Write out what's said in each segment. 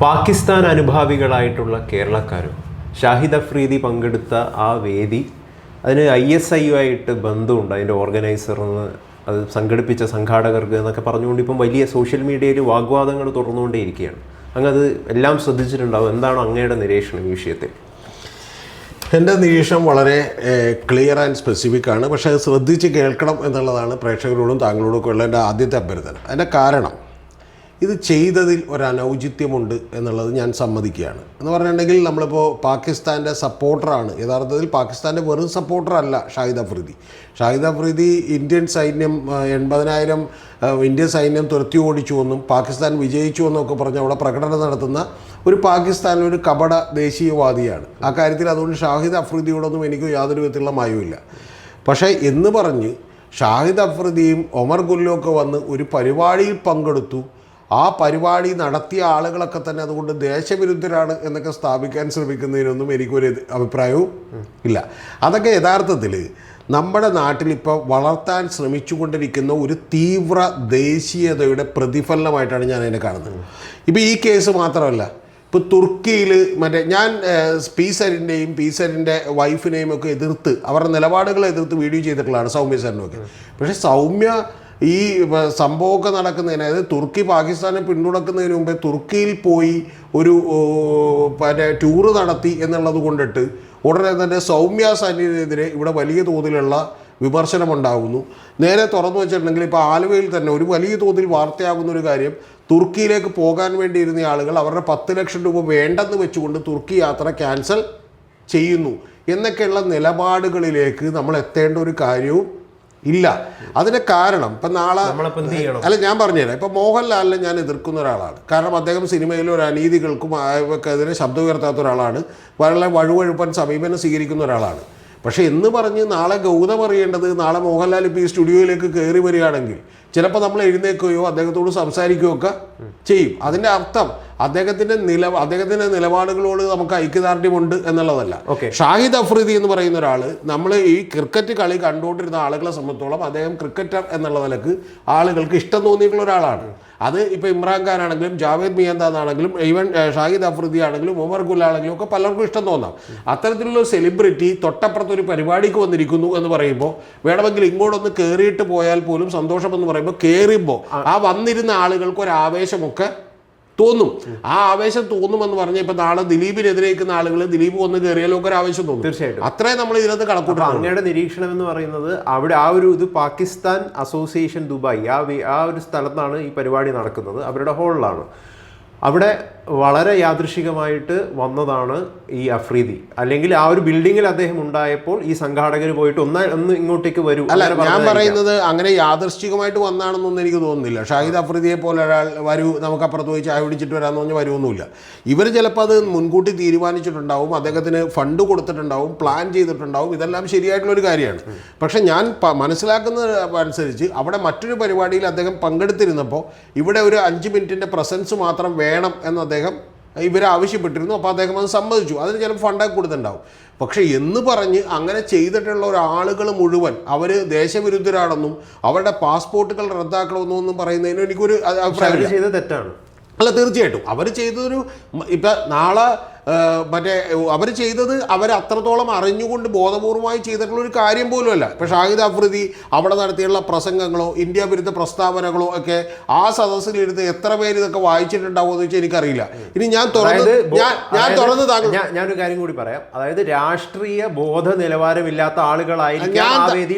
പാകിസ്ഥാൻ അനുഭാവികളായിട്ടുള്ള കേരളക്കാരും ഷാഹിദ് അഫ്രീദി പങ്കെടുത്ത ആ വേദി അതിന് ഐ എസ് ഐ ആയിട്ട് ബന്ധമുണ്ട്. അതിന്റെ ഓർഗനൈസർ എന്ന് അത് സംഘടിപ്പിച്ച സംഘാടകർക്ക് എന്നൊക്കെ പറഞ്ഞുകൊണ്ട് ഇപ്പം വലിയ സോഷ്യൽ മീഡിയയിൽ വാഗ്വാദങ്ങൾ തുടർന്നുകൊണ്ടേയിരിക്കുകയാണ്. അങ്ങ് അത് എല്ലാം ശ്രദ്ധിച്ചിട്ടുണ്ടാവും. എന്താണ് അങ്ങയുടെ നിരീക്ഷണം ഈ വിഷയത്തിൽ? എന്റെ നിരീക്ഷണം വളരെ ക്ലിയർ ആൻഡ് സ്പെസിഫിക് ആണ്. പക്ഷേ അത് ശ്രദ്ധിച്ച് കേൾക്കണം എന്നുള്ളതാണ് പ്രേക്ഷകരോടും താങ്കളോടും ഒക്കെ ഉള്ള എന്റെ ആദ്യത്തെ അഭ്യർത്ഥന. അതിന്റെ കാരണം ഇത് ചെയ്തതിൽ ഒരു അനൗചിത്യമുണ്ട് എന്നുള്ളത് ഞാൻ സമ്മതിക്കുകയാണ്. എന്ന് പറഞ്ഞിട്ടുണ്ടെങ്കിൽ നമ്മളിപ്പോൾ പാകിസ്ഥാന്റെ സപ്പോർട്ടറാണ്. യഥാർത്ഥത്തിൽ പാകിസ്ഥാന്റെ വെറും സപ്പോർട്ടറല്ല ഷാഹിദ് അഫ്രീദി. ഷാഹിദ് അഫ്രീദി ഇന്ത്യൻ സൈന്യം എൺപതിനായിരം ഇന്ത്യൻ സൈന്യം തുരത്തി ഓടിച്ചു എന്നും പാകിസ്ഥാൻ വിജയിച്ചു എന്നൊക്കെ പറഞ്ഞ് അവിടെ പ്രകടനം നടത്തുന്ന ഒരു പാകിസ്ഥാനിലെ ഒരു കപട ദേശീയവാദിയാണ്. ആ കാര്യത്തിൽ അതുകൊണ്ട് ഷാഹിദ് അഫ്രീദിയോടൊന്നും എനിക്ക് യാതൊരു വിധത്തിലുള്ള മയവുമില്ല. പക്ഷേ എന്ന് പറഞ്ഞ് ഷാഹിദ് അഫ്രീദിയും ഒമർ ഗുല്ലോ ഒക്കെ വന്ന് ഒരു പരിപാടിയിൽ പങ്കെടുത്തു. ആ പരിപാടി നടത്തിയ ആളുകളൊക്കെ തന്നെ അതുകൊണ്ട് ദേശവിരുദ്ധരാണ് എന്നൊക്കെ സ്ഥാപിക്കാൻ ശ്രമിക്കുന്നതിനൊന്നും എനിക്കൊരു അഭിപ്രായവും ഇല്ല. അതൊക്കെ യഥാർത്ഥത്തിൽ നമ്മുടെ നാട്ടിലിപ്പോൾ വളർത്താൻ ശ്രമിച്ചുകൊണ്ടിരിക്കുന്ന ഒരു തീവ്ര ദേശീയതയുടെ പ്രതിഫലനമായിട്ടാണ് ഞാൻ അതിനെ കാണുന്നത്. ഇപ്പോൾ ഈ കേസ് മാത്രമല്ല ഇപ്പോൾ തുർക്കിയിൽ മറ്റേ ഞാൻ പീസരിന്റെയും പീസരിന്റെ വൈഫിനെയും ഒക്കെ എതിർത്ത് അവരുടെ നിലപാടുകളെ എതിർത്ത് വീഡിയോ ചെയ്തിട്ടുള്ളതാണ് സൗമ്യ സാറിനൊക്കെ പക്ഷേ സൗമ്യ ഈ സംഭവമൊക്കെ നടക്കുന്നതിന് അതായത് തുർക്കി പാകിസ്ഥാനെ പിന്തുണക്കുന്നതിന് മുമ്പേ തുർക്കിയിൽ പോയി ഒരു പിന്നെ ടൂറ് നടത്തി എന്നുള്ളത് കൊണ്ടിട്ട് ഉടനെ തന്നെ സൗമ്യ സന്നിധിനെതിരെ ഇവിടെ വലിയ തോതിലുള്ള വിമർശനമുണ്ടാകുന്നു. നേരെ തുറന്നു വെച്ചിട്ടുണ്ടെങ്കിൽ ഇപ്പോൾ ആലുവയിൽ തന്നെ ഒരു വലിയ തോതിൽ വാർത്തയാകുന്ന ഒരു കാര്യം തുർക്കിയിലേക്ക് പോകാൻ വേണ്ടിയിരുന്ന ആളുകൾ അവരുടെ പത്ത് ലക്ഷം രൂപ വേണ്ടെന്ന് വെച്ചുകൊണ്ട് തുർക്കി യാത്ര ക്യാൻസൽ ചെയ്യുന്നു. എന്നൊക്കെയുള്ള നിലപാടുകളിലേക്ക് നമ്മൾ എത്തേണ്ട ഒരു കാര്യവും ഇല്ല. അതിന് കാരണം ഇപ്പം നാളെ അല്ല ഞാൻ പറഞ്ഞുതരാം. ഇപ്പം മോഹൻലാലിനെ ഞാൻ എതിർക്കുന്ന ഒരാളാണ്. കാരണം അദ്ദേഹം സിനിമയിൽ ഒരു അനീതികൾക്കും അതിനെ ശബ്ദം ഉയർത്താത്ത ഒരാളാണ്. വളരെ വഴുവഴുപ്പൻ സമീപനം സ്വീകരിക്കുന്ന ഒരാളാണ്. പക്ഷേ എന്ന് പറഞ്ഞ് നാളെ ഗൗതം അറിയേണ്ടത് നാളെ മോഹൻലാൽ ഇപ്പോൾ ഈ സ്റ്റുഡിയോയിലേക്ക് കയറി വരികയാണെങ്കിൽ ചിലപ്പോൾ നമ്മൾ എഴുന്നേക്കുകയോ അദ്ദേഹത്തോട് സംസാരിക്കുകയോ ഒക്കെ ചെയ്യും. അതിന്റെ അർത്ഥം അദ്ദേഹത്തിന്റെ നില അദ്ദേഹത്തിന്റെ നിലപാടുകളോട് നമുക്ക് ഐക്യദാർഢ്യമുണ്ട് എന്നുള്ളതല്ല. ഷാഹിദ് അഫ്രീദി എന്ന് പറയുന്ന ഒരാൾ നമ്മൾ ഈ ക്രിക്കറ്റ് കളി കണ്ടുകൊണ്ടിരുന്ന ആളുകളെ സംബന്ധിച്ചോളം അദ്ദേഹം ക്രിക്കറ്റർ എന്നുള്ള നിലയ്ക്ക് ആളുകൾക്ക് ഇഷ്ടം തോന്നിയിട്ടുള്ള ഒരാളാണ്. അത് ഇപ്പോൾ ഇമ്രാൻഖാൻ ആണെങ്കിലും ജാവേദ് മിയന്താദ് ആണെങ്കിലും ഈവൻ ഷാഹിദ് അഫ്രീദി ആണെങ്കിലും ഉമർ ഗുൽ ആണെങ്കിലും ഒക്കെ പലർക്കും ഇഷ്ടം തോന്നാം. അത്തരത്തിലുള്ള ഒരു സെലിബ്രിറ്റി തൊട്ടപ്പുറത്ത് ഒരു പരിപാടിക്ക് വന്നിരിക്കുന്നു എന്ന് പറയുമ്പോൾ വേണമെങ്കിൽ ഇങ്ങോട്ടൊന്ന് കയറിയിട്ട് പോയാൽ പോലും സന്തോഷം എന്ന് പറയുമ്പോൾ കയറുമ്പോൾ ആ വന്നിരുന്ന ആളുകൾക്ക് ഒരു ആവേശമൊക്കെ തോന്നും. ആ ആവേശം തോന്നുമെന്ന് പറഞ്ഞ ഇപ്പൊ നാളെ ദിലീപിനെതിരേക്കുന്ന ആളുകൾ ദിലീപ് വന്ന് കയറിയാലും ഒക്കെ ഒരു ആവേശം തോന്നും. തീർച്ചയായിട്ടും. അത്രേ നമ്മൾ ഇതിനകത്ത് കണക്കൂട്ടും അങ്ങയുടെ നിരീക്ഷണം എന്ന് പറയുന്നത് അവിടെ ആ ഒരു ഇത് പാകിസ്ഥാൻ അസോസിയേഷൻ ദുബായ് ആ ആ ഒരു സ്ഥലത്താണ് ഈ പരിപാടി നടക്കുന്നത്. അവരുടെ ഹോളിലാണ്. അവിടെ വളരെ യാദൃശികമായിട്ട് വന്നതാണ് ഈ അഫ്രീദി. അല്ലെങ്കിൽ ആ ഒരു ബിൽഡിങ്ങിൽ അദ്ദേഹം ഉണ്ടായപ്പോൾ ഈ സംഘാടകർ പോയിട്ട് ഒന്ന് ഒന്ന് ഇങ്ങോട്ടേക്ക് വരൂ. അല്ല ഞാൻ പറയുന്നത് അങ്ങനെ യാദൃശ്ചികമായിട്ട് വന്നാണെന്നൊന്നും എനിക്ക് തോന്നുന്നില്ല. ഷാഹിദ് അഫ്രീദിയെ പോലെ ഒരാൾ വരൂ നമുക്ക് അപ്പുറത്ത് പോയി ചായ പിടിച്ചിട്ട് വരാമെന്ന് പറഞ്ഞാൽ വരുമൊന്നുമില്ല ഇവർ ചിലപ്പോൾ അത് മുൻകൂട്ടി തീരുമാനിച്ചിട്ടുണ്ടാവും അദ്ദേഹത്തിന് ഫണ്ട് കൊടുത്തിട്ടുണ്ടാവും പ്ലാൻ ചെയ്തിട്ടുണ്ടാവും. ഇതെല്ലാം ശരിയായിട്ടുള്ള ഒരു കാര്യമാണ്. പക്ഷെ ഞാൻ മനസ്സിലാക്കുന്ന മനസ്സിലാക്കുന്നത് അനുസരിച്ച് അവിടെ മറ്റൊരു പരിപാടിയിൽ അദ്ദേഹം പങ്കെടുത്തിരുന്നപ്പോൾ ഇവിടെ ഒരു അഞ്ച് മിനിറ്റിന്റെ പ്രസൻസ് മാത്രം വേണം എന്ന് അദ്ദേഹം ഇവർ ആവശ്യപ്പെട്ടിരുന്നു അപ്പോൾ അദ്ദേഹം അത് സമ്മതിച്ചു. അതിന് ചിലപ്പോൾ ഫണ്ടൊക്കെ കൊടുത്തിട്ടുണ്ടാവും. പക്ഷേ എന്ന് പറഞ്ഞ് അങ്ങനെ ചെയ്തിട്ടുള്ള ഒരാളുകൾ മുഴുവൻ അവർ ദേശവിരുദ്ധരാണെന്നും അവരുടെ പാസ്പോർട്ടുകൾ റദ്ദാക്കണമെന്നും പറയുന്നതിന് എനിക്കൊരു അഭിപ്രായം തെറ്റാണ്. അല്ല തീർച്ചയായിട്ടും. അവർ ചെയ്തൊരു ഇപ്പം നാളെ മറ്റേ അവർ ചെയ്തത് അവർ അത്രത്തോളം അറിഞ്ഞുകൊണ്ട് ബോധപൂർവമായി ചെയ്തിട്ടുള്ള ഒരു കാര്യം പോലുമല്ല. ഇപ്പം ഷാഹിദ് അഫ്രീദി അവിടെ നടത്തിയുള്ള പ്രസംഗങ്ങളോ ഇന്ത്യ വിരുദ്ധ പ്രസ്താവനകളോ ഒക്കെ ആ സദസ്സിലിരുന്ന് എത്ര പേര് ഇതൊക്കെ വായിച്ചിട്ടുണ്ടാവുമോ എന്ന് വെച്ചാൽ എനിക്കറിയില്ല. ഇനി ഞാൻ തുറന്ന് ഞാൻ ഞാൻ തുറന്ന് ഞാനൊരു കാര്യം കൂടി പറയാം. അതായത് രാഷ്ട്രീയ ബോധ നിലവാരമില്ലാത്ത ആളുകളായിരിക്കും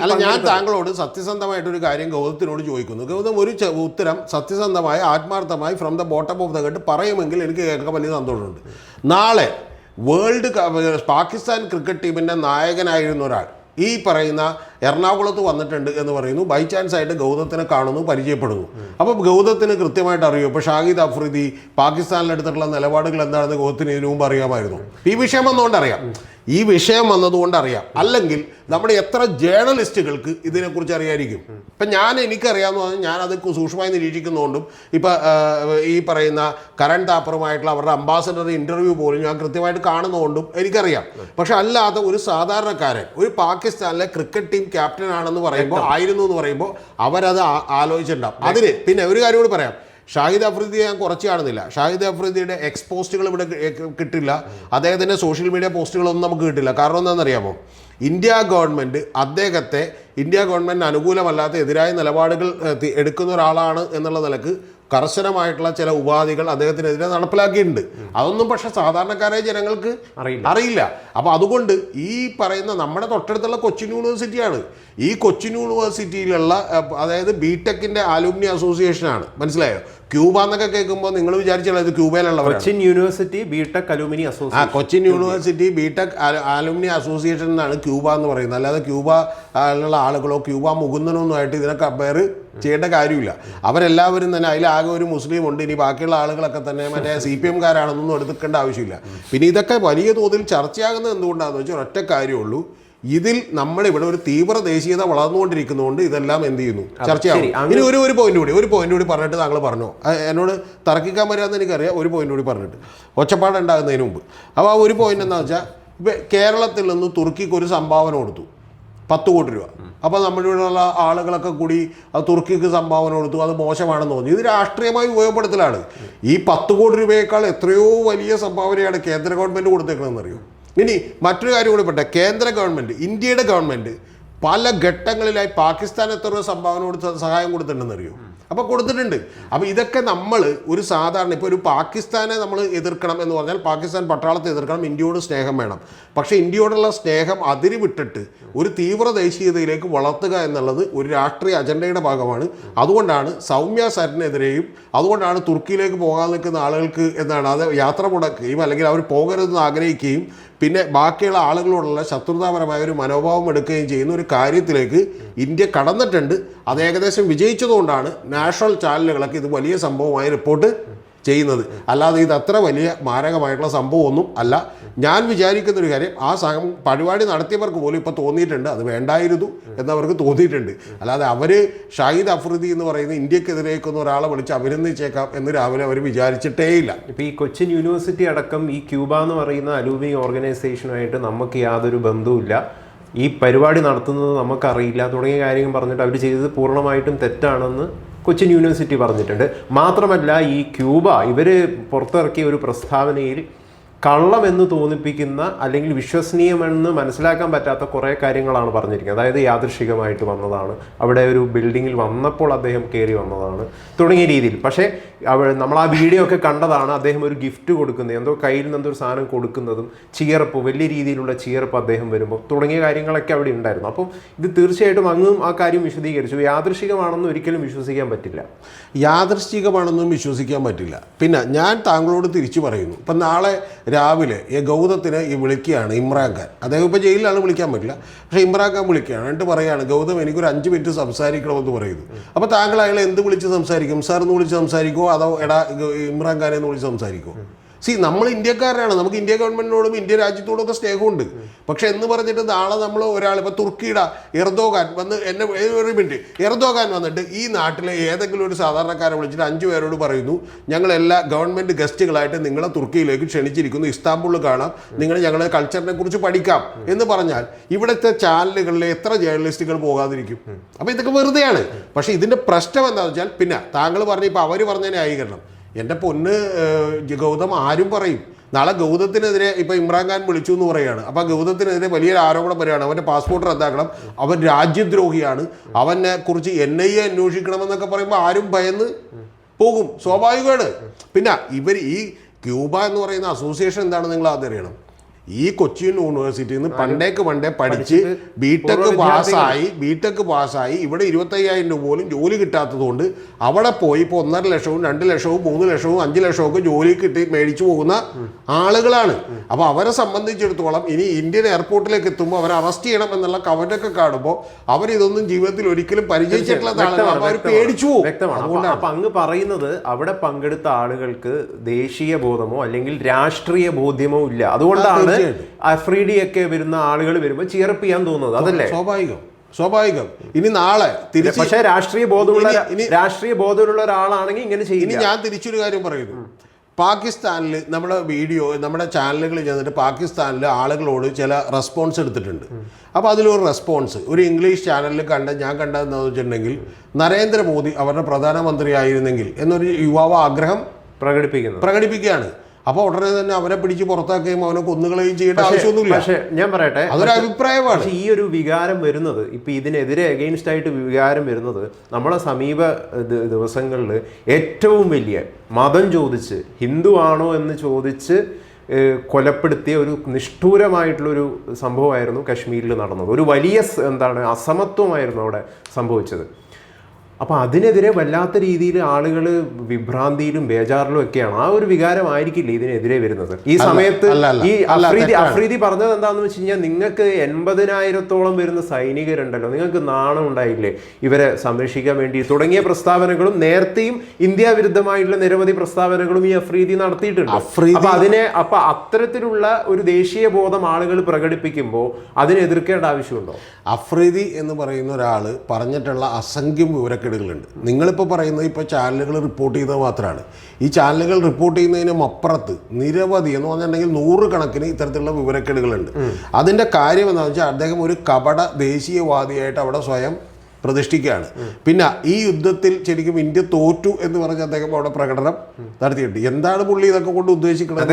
അല്ല ഞാൻ താങ്കളോട് സത്യസന്ധമായിട്ട് ഒരു കാര്യം ഗൗതത്തിനോട് ചോദിക്കുന്നു. ഗൗതം ഒരു ഉത്തരം സത്യസന്ധമായി ആത്മാർത്ഥമായി from the bottom of the gut പറയുമെങ്കിൽ എനിക്ക് കേൾക്കാൻ വലിയ സന്തോഷമുണ്ട്. നാളെ വേൾഡ് ക- പാകിസ്ഥാൻ ക്രിക്കറ്റ് ടീമിന്റെ നായകനായിരുന്ന ഒരാൾ. ഈ പറയുന്ന എറണാകുളത്ത് വന്നിട്ടുണ്ട് എന്ന് പറയുന്നു. ബൈ ചാൻസ് ആയിട്ട് ഗൗതത്തിനെ കാണുന്നു പരിചയപ്പെടുന്നു. അപ്പോൾ ഗൗതത്തിന് കൃത്യമായിട്ട് അറിയും? ഇപ്പോൾ ഷാഹിദ് അഫ്രീദി പാകിസ്ഥാനിലെടുത്തിട്ടുള്ള നിലപാടുകൾ എന്താണെന്ന് ഗൗതത്തിന് ഇതിനു മുമ്പ് അറിയാമായിരുന്നു. ഈ വിഷയം വന്നുകൊണ്ട് അറിയാം. ഈ വിഷയം വന്നതുകൊണ്ട് അറിയാം. അല്ലെങ്കിൽ നമ്മുടെ എത്ര ജേർണലിസ്റ്റുകൾക്ക് ഇതിനെക്കുറിച്ച് അറിയായിരിക്കും. ഇപ്പം ഞാൻ എനിക്കറിയാമെന്ന് പറഞ്ഞാൽ ഞാൻ അത് സൂക്ഷ്മമായി നിരീക്ഷിക്കുന്നതുകൊണ്ടും ഇപ്പം ഈ പറയുന്ന കരൺ താപ്പറുമായിട്ടുള്ള അവരുടെ അംബാസഡർ ഇന്റർവ്യൂ പോലും ഞാൻ കൃത്യമായിട്ട് കാണുന്നതുകൊണ്ടും എനിക്കറിയാം. പക്ഷെ അല്ലാതെ ഒരു സാധാരണക്കാരൻ ഒരു പാകിസ്ഥാനിലെ ക്രിക്കറ്റ് ടീം ക്യാപ്റ്റൻ ആണെന്ന് പറയുമ്പോൾ ആയിരുന്നു എന്ന് പറയുമ്പോൾ അവരത് ആലോചിച്ചിട്ടുണ്ടാവും. അതിന് പിന്നെ ഒരു കാര്യം കൂടി പറയാം. ഷാഹിദ് അഫ്രീദിയെ ഞാൻ കുറച്ച് കാണുന്നില്ല. ഷാഹിദ് അഫ്രീദിയുടെ എക്സ് പോസ്റ്റുകൾ ഇവിടെ കിട്ടില്ല. അദ്ദേഹത്തിന്റെ സോഷ്യൽ മീഡിയ പോസ്റ്റുകളൊന്നും നമുക്ക് കിട്ടില്ല. കാരണം എന്താണെന്നറിയാമോ? ഇന്ത്യ ഗവൺമെന്റ് അദ്ദേഹത്തെ ഇന്ത്യ ഗവൺമെന്റ് അനുകൂലമല്ലാത്ത എതിരായ നിലപാടുകൾ എടുക്കുന്ന ഒരാളാണ് എന്നുള്ള നിലയ്ക്ക് കർശനമായിട്ടുള്ള ചില ഉപാധികൾ അദ്ദേഹത്തിനെതിരെ നടപ്പിലാക്കിയിട്ടുണ്ട്. അതൊന്നും പക്ഷെ സാധാരണക്കാരായ ജനങ്ങൾക്ക് അറിയില്ല. അറിയില്ല. അപ്പോൾ അതുകൊണ്ട് ഈ പറയുന്ന നമ്മുടെ തൊട്ടടുത്തുള്ള കൊച്ചിൻ യൂണിവേഴ്സിറ്റിയാണ്. ഈ കൊച്ചിൻ യൂണിവേഴ്സിറ്റിയിലുള്ള അതായത് ബി ടെക്കിന്റെ അലൂമിനി അസോസിയേഷനാണ്. മനസ്സിലായോ? ക്യൂബ എന്നൊക്കെ കേൾക്കുമ്പോൾ നിങ്ങൾ വിചാരിച്ചാൽ ഇത് ക്യൂബയിലുള്ള കൊച്ചിൻ യൂണിവേഴ്സിറ്റി ബിടെക് അലൂമിനി ആ association Cochin university B tech alumni association എന്നാണ് ക്യൂബ എന്ന് പറയുന്നത്. അല്ലാതെ ക്യൂബ ഉള്ള ആളുകളോ ക്യൂബ മുകുന്ദനോ ആയിട്ട് ഇതിനെ കമ്പയർ ചെയ്യേണ്ട കാര്യമില്ല. അവരെല്ലാവരും തന്നെ അതിലാകെ ഒരു മുസ്ലിം ഉണ്ട് ഇനി ബാക്കിയുള്ള ആളുകളൊക്കെ തന്നെ മറ്റേ സി പി എംകാരാണെന്നൊന്നും എടുക്കേണ്ട ആവശ്യമില്ല. പിന്നെ ഇതൊക്കെ വലിയ തോതിൽ ചർച്ചയാകുന്നത് എന്തുകൊണ്ടാണെന്ന് വെച്ചാൽ ഒറ്റ കാര്യമുള്ളൂ. ഇതിൽ നമ്മളിവിടെ ഒരു തീവ്ര ദേശീയത വളർന്നുകൊണ്ടിരിക്കുന്നതുകൊണ്ട് ഇതെല്ലാം എന്ത് ചെയ്യുന്നു? ചർച്ചയാകും ഇനി ഒരു ഒരു പോയിന്റ് കൂടി ഒരു പോയിന്റ് കൂടി പറഞ്ഞിട്ട് താങ്കൾ പറഞ്ഞു? എന്നോട് തർക്കിക്കാൻ വരാമെന്ന് എനിക്കറിയാം. ഒരു പോയിന്റ് കൂടി പറഞ്ഞിട്ട്. ഒച്ചപ്പാട് ഉണ്ടാകുന്നതിന് മുമ്പ്. അപ്പോൾ ആ ഒരു പോയിന്റ് എന്താണെന്ന് വെച്ചാൽ ഇപ്പം കേരളത്തിൽ നിന്ന് തുർക്കിക്ക് ഒരു സംഭാവന കൊടുത്തു. പത്ത് കോടി രൂപ. അപ്പോൾ നമ്മളിവിടെയുള്ള ആളുകളൊക്കെ കൂടി അത് തുർക്കിക്ക് സംഭാവന കൊടുത്തു. അത് മോശമാണെന്ന് തോന്നി. ഇത് രാഷ്ട്രീയമായി ഉപയോഗപ്പെടുത്തലാണ്. ഈ പത്ത് കോടി രൂപയേക്കാൾ എത്രയോ വലിയ സംഭാവനയാണ് കേന്ദ്ര ഗവൺമെന്റ് കൊടുത്തേക്കണമെന്ന് അറിയോ ഇനി മറ്റൊരു കാര്യം കൂടി പെട്ടെ കേന്ദ്ര ഗവൺമെന്റ് ഇന്ത്യയുടെ ഗവൺമെന്റ് പല ഘട്ടങ്ങളിലായി പാകിസ്ഥാൻ എത്ര സംഭാവന കൊടുത്ത സഹായം കൊടുത്തിട്ടുണ്ടെന്ന് അറിയോ? അപ്പോൾ കൊടുത്തിട്ടുണ്ട്. അപ്പോൾ ഇതൊക്കെ നമ്മൾ ഒരു സാധാരണ ഇപ്പോൾ ഒരു പാകിസ്ഥാനെ നമ്മൾ എതിർക്കണം എന്ന് പറഞ്ഞാൽ പാകിസ്ഥാൻ പട്ടാളത്തെ എതിർക്കണം ഇന്ത്യയോട് സ്നേഹം വേണം. പക്ഷേ ഇന്ത്യയോടുള്ള സ്നേഹം അതിരി വിട്ടിട്ട് ഒരു തീവ്ര ദേശീയതയിലേക്ക് വളർത്തുക എന്നുള്ളത് ഒരു രാഷ്ട്രീയ അജണ്ടയുടെ ഭാഗമാണ്. അതുകൊണ്ടാണ് സൗമ്യ സരനെതിരെയും അതുകൊണ്ടാണ് തുർക്കിയിലേക്ക് പോകാൻ നിൽക്കുന്ന ആളുകൾക്ക് എന്താണ് അത് യാത്ര മുടക്കുകയും അല്ലെങ്കിൽ അവർ പോകരുതെന്ന് ആഗ്രഹിക്കുകയും പിന്നെ ബാക്കിയുള്ള ആളുകളോടുള്ള ശത്രുതാപരമായ ഒരു മനോഭാവം എടുക്കുകയും ചെയ്യുന്ന ഒരു കാര്യത്തിലേക്ക് ഇന്ത്യ കടന്നിട്ടുണ്ട്. അത് ഏകദേശം വിജയിച്ചതുകൊണ്ടാണ് നാഷണൽ ചാനലുകളൊക്കെ ഇത് വലിയ സംഭവമായി റിപ്പോർട്ട് ചെയ്യുന്നത്. അല്ലാതെ ഇത് അത്ര വലിയ മാരകമായിട്ടുള്ള സംഭവമൊന്നും അല്ല. ഞാൻ വിചാരിക്കുന്ന ഒരു കാര്യം ആ സംഘം പരിപാടി നടത്തിയവർക്ക് പോലും ഇപ്പോൾ തോന്നിയിട്ടുണ്ട്. അത് വേണ്ടായിരുന്നു എന്നവർക്ക് തോന്നിയിട്ടുണ്ട്. അല്ലാതെ അവർ ഷാഹിദ് അഫ്രീദി എന്ന് പറയുന്ന ഇന്ത്യക്കെതിരേക്കുന്ന ഒരാളെ വിളിച്ച് അഭിനന്ദിച്ചേക്കാം എന്ന് രാവിലെ അവർ വിചാരിച്ചിട്ടേയില്ല. ഇപ്പോൾ ഈ കൊച്ചിൻ യൂണിവേഴ്സിറ്റി അടക്കം ഈ ക്യൂബ എന്ന് പറയുന്ന അലൂമി ഓർഗനൈസേഷനുമായിട്ട് നമുക്ക് യാതൊരു ബന്ധവുമില്ല. ഈ പരിപാടി നടത്തുന്നത് നമുക്കറിയില്ല. തുടങ്ങിയ കാര്യങ്ങൾ പറഞ്ഞിട്ട് അവർ ചെയ്തത് പൂർണമായിട്ടും തെറ്റാണെന്ന് കൊച്ചിൻ യൂണിവേഴ്സിറ്റി പറഞ്ഞിട്ടുണ്ട്. മാത്രമല്ല ഈ ക്യൂബ ഇവർ പുറത്തിറക്കിയ ഒരു പ്രസ്താവനയിൽ കള്ളമെന്ന് തോന്നിപ്പിക്കുന്ന അല്ലെങ്കിൽ വിശ്വസനീയമെന്ന് മനസ്സിലാക്കാൻ പറ്റാത്ത കുറേ കാര്യങ്ങളാണ് പറഞ്ഞിരിക്കുന്നത്. അതായത് യാദൃശികമായിട്ട് വന്നതാണ്. അവിടെ ഒരു ബിൽഡിങ്ങിൽ വന്നപ്പോൾ അദ്ദേഹം കയറി വന്നതാണ്. തുടങ്ങിയ രീതിയിൽ. പക്ഷേ അവ നമ്മൾ ആ വീഡിയോ ഒക്കെ കണ്ടതാണ് അദ്ദേഹം ഒരു ഗിഫ്റ്റ് കൊടുക്കുന്നത്. എന്തോ കയ്യിൽ നിന്ന് ഒരു സാധനം കൊടുക്കുന്നതും ചീയറപ്പ് വലിയ രീതിയിലുള്ള ചീയറപ്പ് അദ്ദേഹം വരുമ്പോൾ തുടങ്ങിയ കാര്യങ്ങളൊക്കെ അവിടെ ഉണ്ടായിരുന്നു. അപ്പം ഇത് തീർച്ചയായിട്ടും അങ്ങും ആ കാര്യം വിശദീകരിച്ചു. യാദൃശികമാണെന്ന് ഒരിക്കലും വിശ്വസിക്കാൻ പറ്റില്ല. യാദൃശികമാണെന്നും വിശ്വസിക്കാൻ പറ്റില്ല. പിന്നെ ഞാൻ താങ്കളോട് തിരിച്ചു പറയുന്നു. ഇപ്പം നാളെ രാവിലെ ഈ ഗൗതത്തിനെ ഈ വിളിക്കുകയാണ് ഇമ്രാൻഖാൻ. അദ്ദേഹം ഇപ്പോൾ ജയിലിലാണ് വിളിക്കാൻ പറ്റില്ല. പക്ഷേ ഇമ്രാൻഖാൻ വിളിക്കുകയാണ്. എന്നിട്ട് പറയുകയാണ് ഗൗതം എനിക്കൊരു അഞ്ച് മിനിറ്റ് സംസാരിക്കണമെന്ന് പറയുന്നു. അപ്പോൾ താങ്കൾ അയാളെ എന്ത് വിളിച്ച് സംസാരിക്കും? സാർ എന്ന് വിളിച്ച് സംസാരിക്കുമോ അതോ എടാ ഇമ്രാൻഖാനെ എന്ന് വിളിച്ച് സംസാരിക്കുമോ സി നമ്മൾ ഇന്ത്യക്കാരനാണ് നമുക്ക് ഇന്ത്യ ഗവൺമെന്റിനോടും ഇന്ത്യ രാജ്യത്തോടും ഒക്കെ സ്നേഹമുണ്ട്. പക്ഷെ എന്ന് പറഞ്ഞിട്ട് നാളെ നമ്മൾ ഒരാൾ ഇപ്പോൾ തുർക്കിയുടെ എർദോഗാൻ വന്ന് എന്നെ ഒരു മിനിറ്റ്. എർദോഗാൻ വന്നിട്ട് ഈ നാട്ടിലെ ഏതെങ്കിലും ഒരു സാധാരണക്കാരെ വിളിച്ചിട്ട് അഞ്ചു പേരോട് പറയുന്നു ഞങ്ങളെല്ലാ ഗവൺമെന്റ് ഗസ്റ്റുകളായിട്ട് നിങ്ങളെ തുർക്കിയിലേക്ക് ക്ഷണിച്ചിരിക്കുന്നു. ഇസ്താംബുളിൽ കാണാം. നിങ്ങൾ ഞങ്ങളുടെ കൾച്ചറിനെ കുറിച്ച് പഠിക്കാം. എന്ന് പറഞ്ഞാൽ ഇവിടുത്തെ ചാനലുകളിലെ എത്ര ജേർണലിസ്റ്റുകൾ പോകാതിരിക്കും? അപ്പോൾ ഇതൊക്കെ വെറുതെയാണ്. പക്ഷെ ഇതിന്റെ പ്രശ്നം എന്താണെന്ന് വെച്ചാൽ പിന്നെ താങ്കൾ പറഞ്ഞ ഇപ്പോൾ അവർ പറഞ്ഞതിനെ ന്യായീകരണം. എന്റെ പൊന്ന് ഗൗതം ആരും പറയും. നാളെ ഗൗതത്തിനെതിരെ ഇപ്പം ഇമ്രാൻഖാൻ വിളിച്ചു എന്ന് പറയുകയാണ്. അപ്പം ഗൗതത്തിനെതിരെ വലിയൊരു ആരോപണം വരികയാണ്. അവന്റെ പാസ്പോർട്ട് റദ്ദാക്കണം. അവൻ രാജ്യദ്രോഹിയാണ്. അവനെ കുറിച്ച് എൻ ഐ എ അന്വേഷിക്കണമെന്നൊക്കെ പറയുമ്പോൾ ആരും ഭയന്ന് പോകും. സ്വാഭാവികമാണ്. പിന്നെ ഇവർ ഈ ക്യൂബ എന്ന് പറയുന്ന അസോസിയേഷൻ എന്താണെന്ന് നിങ്ങൾ ആദ്യം അറിയണം. ഈ കൊച്ചിൻ യൂണിവേഴ്സിറ്റിയിൽ നിന്ന് പണ്ടേക്ക് പണ്ടേ പഠിച്ച് ബിടെക് പാസ്സായി ബിടെക് പാസ്സായി. ഇവിടെ ഇരുപത്തയ്യായിരം രൂപ പോലും ജോലി കിട്ടാത്തതുകൊണ്ട് അവിടെ പോയി ഇപ്പോൾ ഒന്നര ലക്ഷവും രണ്ട് ലക്ഷവും മൂന്ന് ലക്ഷവും അഞ്ച് ലക്ഷവും ഒക്കെ ജോലി കിട്ടി മേടിച്ചു പോകുന്ന ആളുകളാണ്. അപ്പോൾ അവരെ സംബന്ധിച്ചിടത്തോളം ഇനി ഇന്ത്യൻ എയർപോർട്ടിലേക്ക് എത്തുമ്പോൾ അവരെ അറസ്റ്റ് ചെയ്യണം എന്നുള്ള കവറ്റൊക്കെ കാണുമ്പോൾ അവരിതൊന്നും ജീവിതത്തിൽ ഒരിക്കലും പരിചയിച്ചിട്ടുള്ള അവർ. പേടിച്ചു പോകും. അപ്പൊ- അങ്ങ് പറയുന്നത് അവിടെ പങ്കെടുത്ത ആളുകൾക്ക് ദേശീയ ബോധമോ അല്ലെങ്കിൽ രാഷ്ട്രീയ ബോധ്യമോ ഇല്ല. അതുകൊണ്ടാണ് തീർച്ചയായിട്ടും. അഫ്രീഡിയൊക്കെ വരുന്ന ആളുകൾ വരുമ്പോൾ ചിയറപ്പ് ചെയ്യാൻ തോന്നുന്നത് അതല്ലേ? സ്വാഭാവികം. സ്വാഭാവികം. ഇനി നാളെ തിരിച്ച് പക്ഷേ രാഷ്ട്രീയ ബോധമുള്ള രാഷ്ട്രീയ ബോധമുള്ള ഒരാളാണെങ്കിൽ ഇങ്ങനെ ചെയ്യും ഇനി ഞാൻ തിരിച്ചൊരു കാര്യം പറയുന്നു. പാകിസ്ഥാനിൽ നമ്മുടെ വീഡിയോ നമ്മുടെ ചാനലുകളിൽ ചെന്നിട്ട് പാകിസ്ഥാനിൽ ആളുകളോട് ചില റെസ്പോൺസ് എടുത്തിട്ടുണ്ട്. അപ്പോൾ അതിലൊരു റെസ്പോൺസ് ഒരു ഇംഗ്ലീഷ് ചാനലിൽ കണ്ട ഞാൻ കണ്ടതെന്ന് വെച്ചിട്ടുണ്ടെങ്കിൽ നരേന്ദ്രമോദി അവരുടെ പ്രധാനമന്ത്രി പ്രധാനമന്ത്രിയായിരുന്നെങ്കിൽ എന്നൊരു യുവാവ് ആഗ്രഹം പ്രകടിപ്പിക്കുന്നു. പ്രകടിപ്പിക്കുകയാണ്. അപ്പോൾ ഉടനെ തന്നെ അവരെ പിടിച്ച് പുറത്താക്കുകയും അവനെ കൊന്നുകളയും ചെയ്യേണ്ട ആവശ്യമൊന്നുമില്ല. പക്ഷേ ഞാൻ പറയട്ടെ? അതൊരു അഭിപ്രായമാണ്. പക്ഷേ ഈ ഒരു വികാരം വരുന്നത് ഇപ്പൊ ഇതിനെതിരെ അഗെയിൻസ്റ്റ് ആയിട്ട് വികാരം വരുന്നത് നമ്മളെ സമീപ ദിവസങ്ങളിൽ ഏറ്റവും വലിയ മതം ചോദിച്ച് ഹിന്ദു ആണോ എന്ന് ചോദിച്ച് കൊലപ്പെടുത്തിയ ഒരു നിഷ്ഠൂരമായിട്ടുള്ളൊരു സംഭവമായിരുന്നു കശ്മീരിൽ നടന്നത്. ഒരു വലിയ എന്താണ് അസമത്വമായിരുന്നു അവിടെ സംഭവിച്ചത്. അപ്പോൾ അതിനെതിരെ വല്ലാത്ത രീതിയിൽ ആളുകൾ വിഭ്രാന്തിയിലും ബേജാറിലും ഒക്കെയാണ്. ആ ഒരു വികാരമായിരിക്കില്ല ഇതിനെതിരെ വരുന്നത്? ഈ സമയത്ത്. ഈ അഫ്രീതി അഫ്രീദി അഫ്രീദി പറഞ്ഞത് എന്താണെന്ന് വെച്ച് കഴിഞ്ഞാൽ നിങ്ങൾക്ക് എൺപതിനായിരത്തോളം വരുന്ന സൈനികരുണ്ടല്ലോ. നിങ്ങൾക്ക് നാണം ഉണ്ടായില്ലേ? ഇവരെ സംരക്ഷിക്കാൻ വേണ്ടി തുടങ്ങിയ പ്രസ്താവനകളും നേരത്തെയും ഇന്ത്യ വിരുദ്ധമായിട്ടുള്ള നിരവധി പ്രസ്താവനകളും ഈ അഫ്രീദി നടത്തിയിട്ടുണ്ട്. അപ്പൊ അതിനെ അപ്പൊ അത്തരത്തിലുള്ള ഒരു ദേശീയ ബോധം ആളുകൾ പ്രകടിപ്പിക്കുമ്പോൾ അതിനെ എതിർക്കേണ്ട ആവശ്യമുണ്ടോ? അഫ്രീദി എന്ന് പറയുന്ന ഒരാൾ പറഞ്ഞിട്ടുള്ള അസംഖ്യം വിവരക്കേടുകളുണ്ട് നിങ്ങളിപ്പോൾ പറയുന്നത് ഇപ്പോൾ ചാനലുകൾ റിപ്പോർട്ട് ചെയ്തത് മാത്രമാണ് ഈ ചാനലുകൾ റിപ്പോർട്ട് ചെയ്യുന്നതിനും അപ്പുറത്ത് നിരവധി എന്ന് പറഞ്ഞിട്ടുണ്ടെങ്കിൽ നൂറുകണക്കിന് ഇത്തരത്തിലുള്ള വിവരക്കേടുകളുണ്ട്. അതിന്റെ കാര്യം എന്താണെന്ന് വെച്ചാൽ അദ്ദേഹം ഒരു കപട ദേശീയവാദിയായിട്ട് അവിടെ സ്വയം പ്രതിഷ്ഠിക്കുകയാണ്. പിന്നെ ഈ യുദ്ധത്തിൽ ശരിക്കും ഇന്ത്യ തോറ്റു എന്ന് പറഞ്ഞ അദ്ദേഹം അവിടെ പ്രകടനം നടത്തിയിട്ടുണ്ട്. എന്താണ് പുള്ളി ഇതൊക്കെ കൊണ്ട് ഉദ്ദേശിക്കുന്നത്?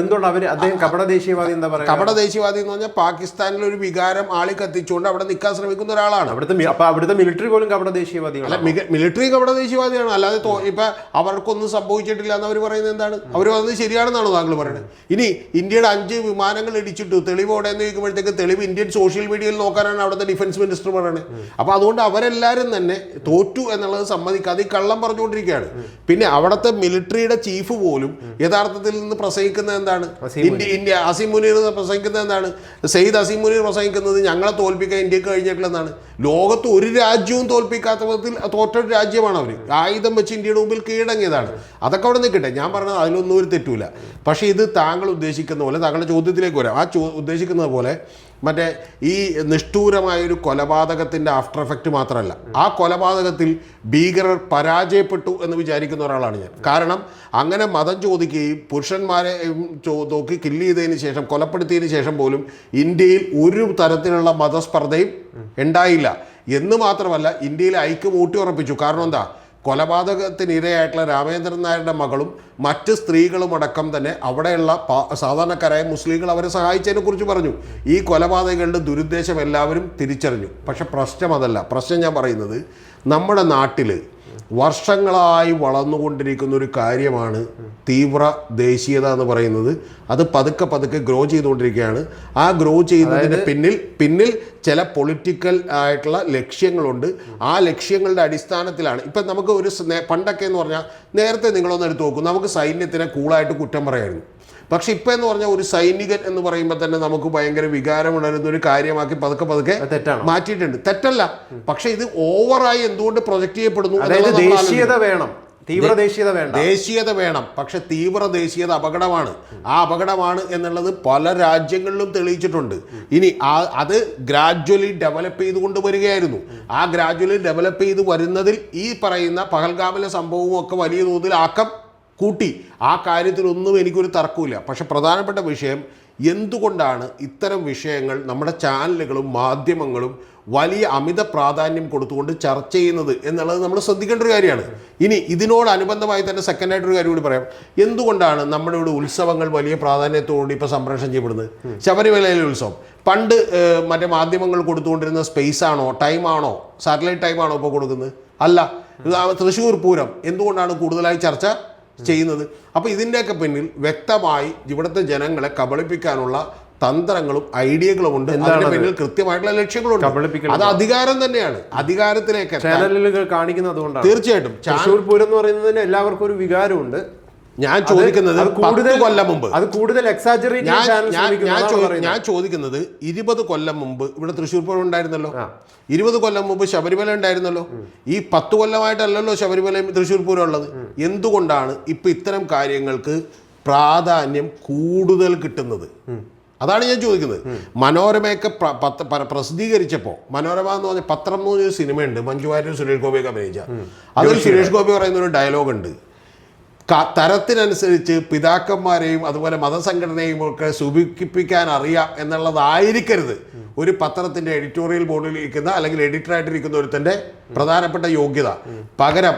എന്തുകൊണ്ട് അവർ അദ്ദേഹം കപട ദേശീയവാദി എന്താ പറയുക? കപട ദേശീയവാദി എന്ന് പറഞ്ഞാൽ പാകിസ്ഥാനിൽ ഒരു വികാരം ആളി കത്തിച്ചുകൊണ്ട് അവിടെ നിൽക്കാൻ ശ്രമിക്കുന്ന ഒരാളാണ്. അവിടുത്തെ അപ്പൊ അവിടുത്തെ മിലിറ്ററി പോലും കപട ദേശീയവാദികളാണ്? അല്ല മിലിറ്ററി കപട ദേശീയവാദിയാണ്. അല്ലാതെ ഇപ്പൊ അവർക്കൊന്നും സംഭവിച്ചിട്ടില്ല എന്ന് അവർ പറയുന്നത് എന്താണ്? അവർ പറയുന്നത് ശരിയാണെന്നാണ് താങ്കൾ പറയുന്നത്? ഇനി ഇന്ത്യയുടെ അഞ്ച് വിമാനങ്ങൾ ഇടിച്ചിട്ടു തെളിവോടെ എന്ന് ചോദിക്കുമ്പോഴത്തേക്ക് തെളിവ് ഇന്ത്യൻ സോഷ്യൽ മീഡിയയിൽ നോക്കാനാണ് അവിടുത്തെ ഡിഫൻസ് മിനിസ്റ്റർ പറയുന്നത്. അപ്പോൾ അതുകൊണ്ട് അവരെല്ലാവരും തന്നെ തോറ്റു എന്നുള്ളത് സമ്മതിക്കാതെ ഈ കള്ളം പറഞ്ഞുകൊണ്ടിരിക്കുകയാണ്. പിന്നെ അവിടുത്തെ മിലിറ്ററിയുടെ ചീഫ് പോലും യഥാർത്ഥത്തിൽ നിന്ന് പ്രസംഗിക്കുന്നത് എന്താണ്? ഇന്ത്യ ഇന്ത്യ അസീം മുനീർ പ്രസംഗിക്കുന്നത് എന്താണ്? സെയ്ദ് അസീം മുനീർ പ്രസംഗിക്കുന്നത് ഞങ്ങളെ തോൽപ്പിക്കാൻ ഇന്ത്യയ്ക്ക് കഴിഞ്ഞിട്ടുള്ളതാണ് ലോകത്ത് ഒരു രാജ്യവും തോൽപ്പിക്കാത്ത വിധത്തിൽ തോറ്റൊരു രാജ്യമാണ് അവർ ആയുധം വെച്ച് ഇന്ത്യയുടെ മുമ്പിൽ കീഴടങ്ങിയതാണ്. അതൊക്കെ അവിടെ നിൽക്കട്ടെ. ഞാൻ പറഞ്ഞത് അതിലൊന്നും ഒരു തെറ്റൂല പക്ഷേ ഇത് താങ്കൾ ഉദ്ദേശിക്കുന്ന പോലെ താങ്കളുടെ ചോദ്യത്തിലേക്ക് വരാം. ആ ചോ ഉദ്ദേശിക്കുന്നത് പോലെ മറ്റേ ഈ നിഷ്ഠൂരമായ ഒരു കൊലപാതകത്തിന്റെ ആഫ്റ്റർ എഫക്റ്റ് മാത്രമല്ല. ആ കൊലപാതകത്തിൽ ഭീകരർ പരാജയപ്പെട്ടു എന്ന് വിചാരിക്കുന്ന ഒരാളാണ് ഞാൻ. കാരണം അങ്ങനെ മതം ചോദിക്കുകയും പുരുഷന്മാരെ നോക്കി കില്ല് ചെയ്തതിന് ശേഷം കൊലപ്പെടുത്തിയതിന് ശേഷം പോലും ഇന്ത്യയിൽ ഒരു തരത്തിലുള്ള മതസ്പർദ്ധയും ഉണ്ടായില്ല. എന്ന് മാത്രമല്ല ഇന്ത്യയിൽ ഐക്യം ഊട്ടി ഉറപ്പിച്ചു കാരണം എന്താ? കൊലപാതകത്തിനിരയായിട്ടുള്ള രാമേന്ദ്രൻ നായരുടെ മകളും മറ്റ് സ്ത്രീകളും അടക്കം തന്നെ അവിടെയുള്ള സാധാരണക്കാരായ മുസ്ലിങ്ങൾ അവരെ സഹായിച്ചതിനെ കുറിച്ച് പറഞ്ഞു. ഈ കൊലപാതകങ്ങളുടെ ദുരുദ്ദേശം എല്ലാവരും തിരിച്ചറിഞ്ഞു. പക്ഷെ പ്രശ്നം അതല്ല. പ്രശ്നം ഞാൻ പറയുന്നത് നമ്മുടെ നാട്ടിൽ വർഷങ്ങളായി വളർന്നുകൊണ്ടിരിക്കുന്ന ഒരു കാര്യമാണ് തീവ്ര ദേശീയത എന്ന് പറയുന്നത്. അത് പതുക്കെ പതുക്കെ ഗ്രോ ചെയ്തുകൊണ്ടിരിക്കുകയാണ്. ആ ഗ്രോ ചെയ്യുന്നതിന് പിന്നിൽ പിന്നിൽ ചില പൊളിറ്റിക്കൽ ആയിട്ടുള്ള ലക്ഷ്യങ്ങളുണ്ട്. ആ ലക്ഷ്യങ്ങളുടെ അടിസ്ഥാനത്തിലാണ്. ഇപ്പം നമുക്ക് ഒരു പണ്ടൊക്കെ എന്ന് പറഞ്ഞാൽ നേരത്തെ നിങ്ങളൊന്ന് എടുത്ത് നോക്കും. നമുക്ക് സൈന്യത്തിനെ കൂളായിട്ട് കുറ്റം പറയായിരുന്നു. പക്ഷെ ഇപ്പം എന്ന് പറഞ്ഞാൽ ഒരു സൈനികൻ എന്ന് പറയുമ്പോൾ തന്നെ നമുക്ക് ഭയങ്കര വികാരം വികാരമുണരുന്ന ഒരു കാര്യമാക്കി പതുക്കെ പതുക്കെ തെറ്റാണ്. മാറ്റിയിട്ടുണ്ട്. തെറ്റല്ല. പക്ഷെ ഇത് ഓവറായി എന്തുകൊണ്ട് പ്രൊജക്ട് ചെയ്യപ്പെടുന്നു ദേശീയത വേണം. തീവ്ര ദേശീയത വേണം ദേശീയത വേണം. പക്ഷെ തീവ്ര ദേശീയത അപകടമാണ്. ആ അപകടമാണ് എന്നുള്ളത് പല രാജ്യങ്ങളിലും തെളിയിച്ചിട്ടുണ്ട്. ഇനി ആ അത് ഗ്രാജ്വലി ഡെവലപ്പ് ചെയ്തുകൊണ്ട് വരികയായിരുന്നു. ആ ഗ്രാജ്വലി ഡെവലപ്പ് ചെയ്ത് വരുന്നതിൽ ഈ പറയുന്ന പഹൽഗാമിലെ സംഭവവും ഒക്കെ വലിയ തോതിൽ ആക്കം കൂട്ടി. ആ കാര്യത്തിലൊന്നും എനിക്കൊരു തർക്കമില്ല പക്ഷെ പ്രധാനപ്പെട്ട വിഷയം എന്തുകൊണ്ടാണ് ഇത്തരം വിഷയങ്ങൾ നമ്മുടെ ചാനലുകളും മാധ്യമങ്ങളും വലിയ അമിത പ്രാധാന്യം കൊടുത്തുകൊണ്ട് ചർച്ച ചെയ്യുന്നത് എന്നുള്ളത് നമ്മൾ ശ്രദ്ധിക്കേണ്ട ഒരു കാര്യമാണ്. ഇനി ഇതിനോടനുബന്ധമായി തന്നെ സെക്കൻഡ് ആയിട്ട് ഒരു കാര്യം കൂടി പറയാം. എന്തുകൊണ്ടാണ് നമ്മുടെ ഇവിടെ ഉത്സവങ്ങൾ വലിയ പ്രാധാന്യത്തോടുകൂടി ഇപ്പോൾ സംപ്രേഷണം ചെയ്യപ്പെടുന്നത്? ശബരിമലയിലെ ഉത്സവം. പണ്ട് മറ്റേ മാധ്യമങ്ങൾ കൊടുത്തുകൊണ്ടിരുന്ന സ്പേസ് ആണോ ടൈം ആണോ സാറ്റലൈറ്റ് ടൈം ആണോ ഇപ്പോൾ കൊടുക്കുന്നത്? അല്ല. തൃശ്ശൂർ പൂരം. എന്തുകൊണ്ടാണ് കൂടുതലായി ചർച്ച ചെയ്യുന്നത്. അപ്പോൾ ഇതിന്റെയൊക്കെ പിന്നിൽ വ്യക്തമായി ഇവിടുത്തെ ജനങ്ങളെ കബളിപ്പിക്കാനുള്ള തന്ത്രങ്ങളും ഐഡിയകളും ഉണ്ട്. അതിന്റെ പിന്നിൽ കൃത്യമായിട്ടുള്ള ലക്ഷ്യങ്ങളുണ്ട്. അത് അധികാരം തന്നെയാണ്. അധികാരത്തിലേക്ക് ചാനലുകൾ കാണിക്കുന്നത് അതുകൊണ്ടാണ്. തീർച്ചയായിട്ടും. ചാ- തൃശ്ശൂർ പൂരം എന്ന് പറയുന്നതിന് എല്ലാവർക്കും ഒരു വികാരമുണ്ട്. ഞാൻ ചോദിക്കുന്നത് കൂടുതൽ കൊല്ലം മുമ്പ്. അത് കൂടുതൽ ഞാൻ ചോദിക്കുന്നത് ഇരുപത് കൊല്ലം മുമ്പ് ഇവിടെ തൃശ്ശൂർ പൂരം ഉണ്ടായിരുന്നല്ലോ. ഇരുപത് കൊല്ലം മുമ്പ് ശബരിമല ഉണ്ടായിരുന്നല്ലോ. ഈ പത്ത് കൊല്ലമായിട്ടല്ലല്ലോ ശബരിമലയും തൃശ്ശൂർ പൂരം ഉള്ളത്. എന്തുകൊണ്ടാണ് ഇപ്പൊ ഇത്തരം കാര്യങ്ങൾക്ക് പ്രാധാന്യം കൂടുതൽ കിട്ടുന്നത്? അതാണ് ഞാൻ ചോദിക്കുന്നത്. മനോരമയൊക്കെ പ്രസിദ്ധീകരിച്ചപ്പോ പ്രസിദ്ധീകരിച്ചപ്പോൾ മനോരമ എന്ന് പറഞ്ഞ പത്രം എന്ന് പറഞ്ഞൊരു സിനിമയുണ്ട്. മഞ്ജു വാര്യർ സുരേഷ് ഗോപിയൊക്കെ അഭിനയിച്ച. അതിൽ സുരേഷ് ഗോപി പറയുന്ന ഒരു ഡയലോഗ് ഉണ്ട്. തരത്തിനനുസരിച്ച് പിതാക്കന്മാരെയും അതുപോലെ മതസംഘടനയും ഒക്കെ സുഖിപ്പിക്കാൻ അറിയാം എന്നുള്ളതായിരിക്കരുത്. ഒരു പത്രത്തിന്റെ എഡിറ്റോറിയൽ ബോർഡിൽ ഇരിക്കുന്ന അല്ലെങ്കിൽ എഡിറ്ററായിട്ടിരിക്കുന്ന ഒരുത്തന്റെ പ്രധാനപ്പെട്ട യോഗ്യത. പകരം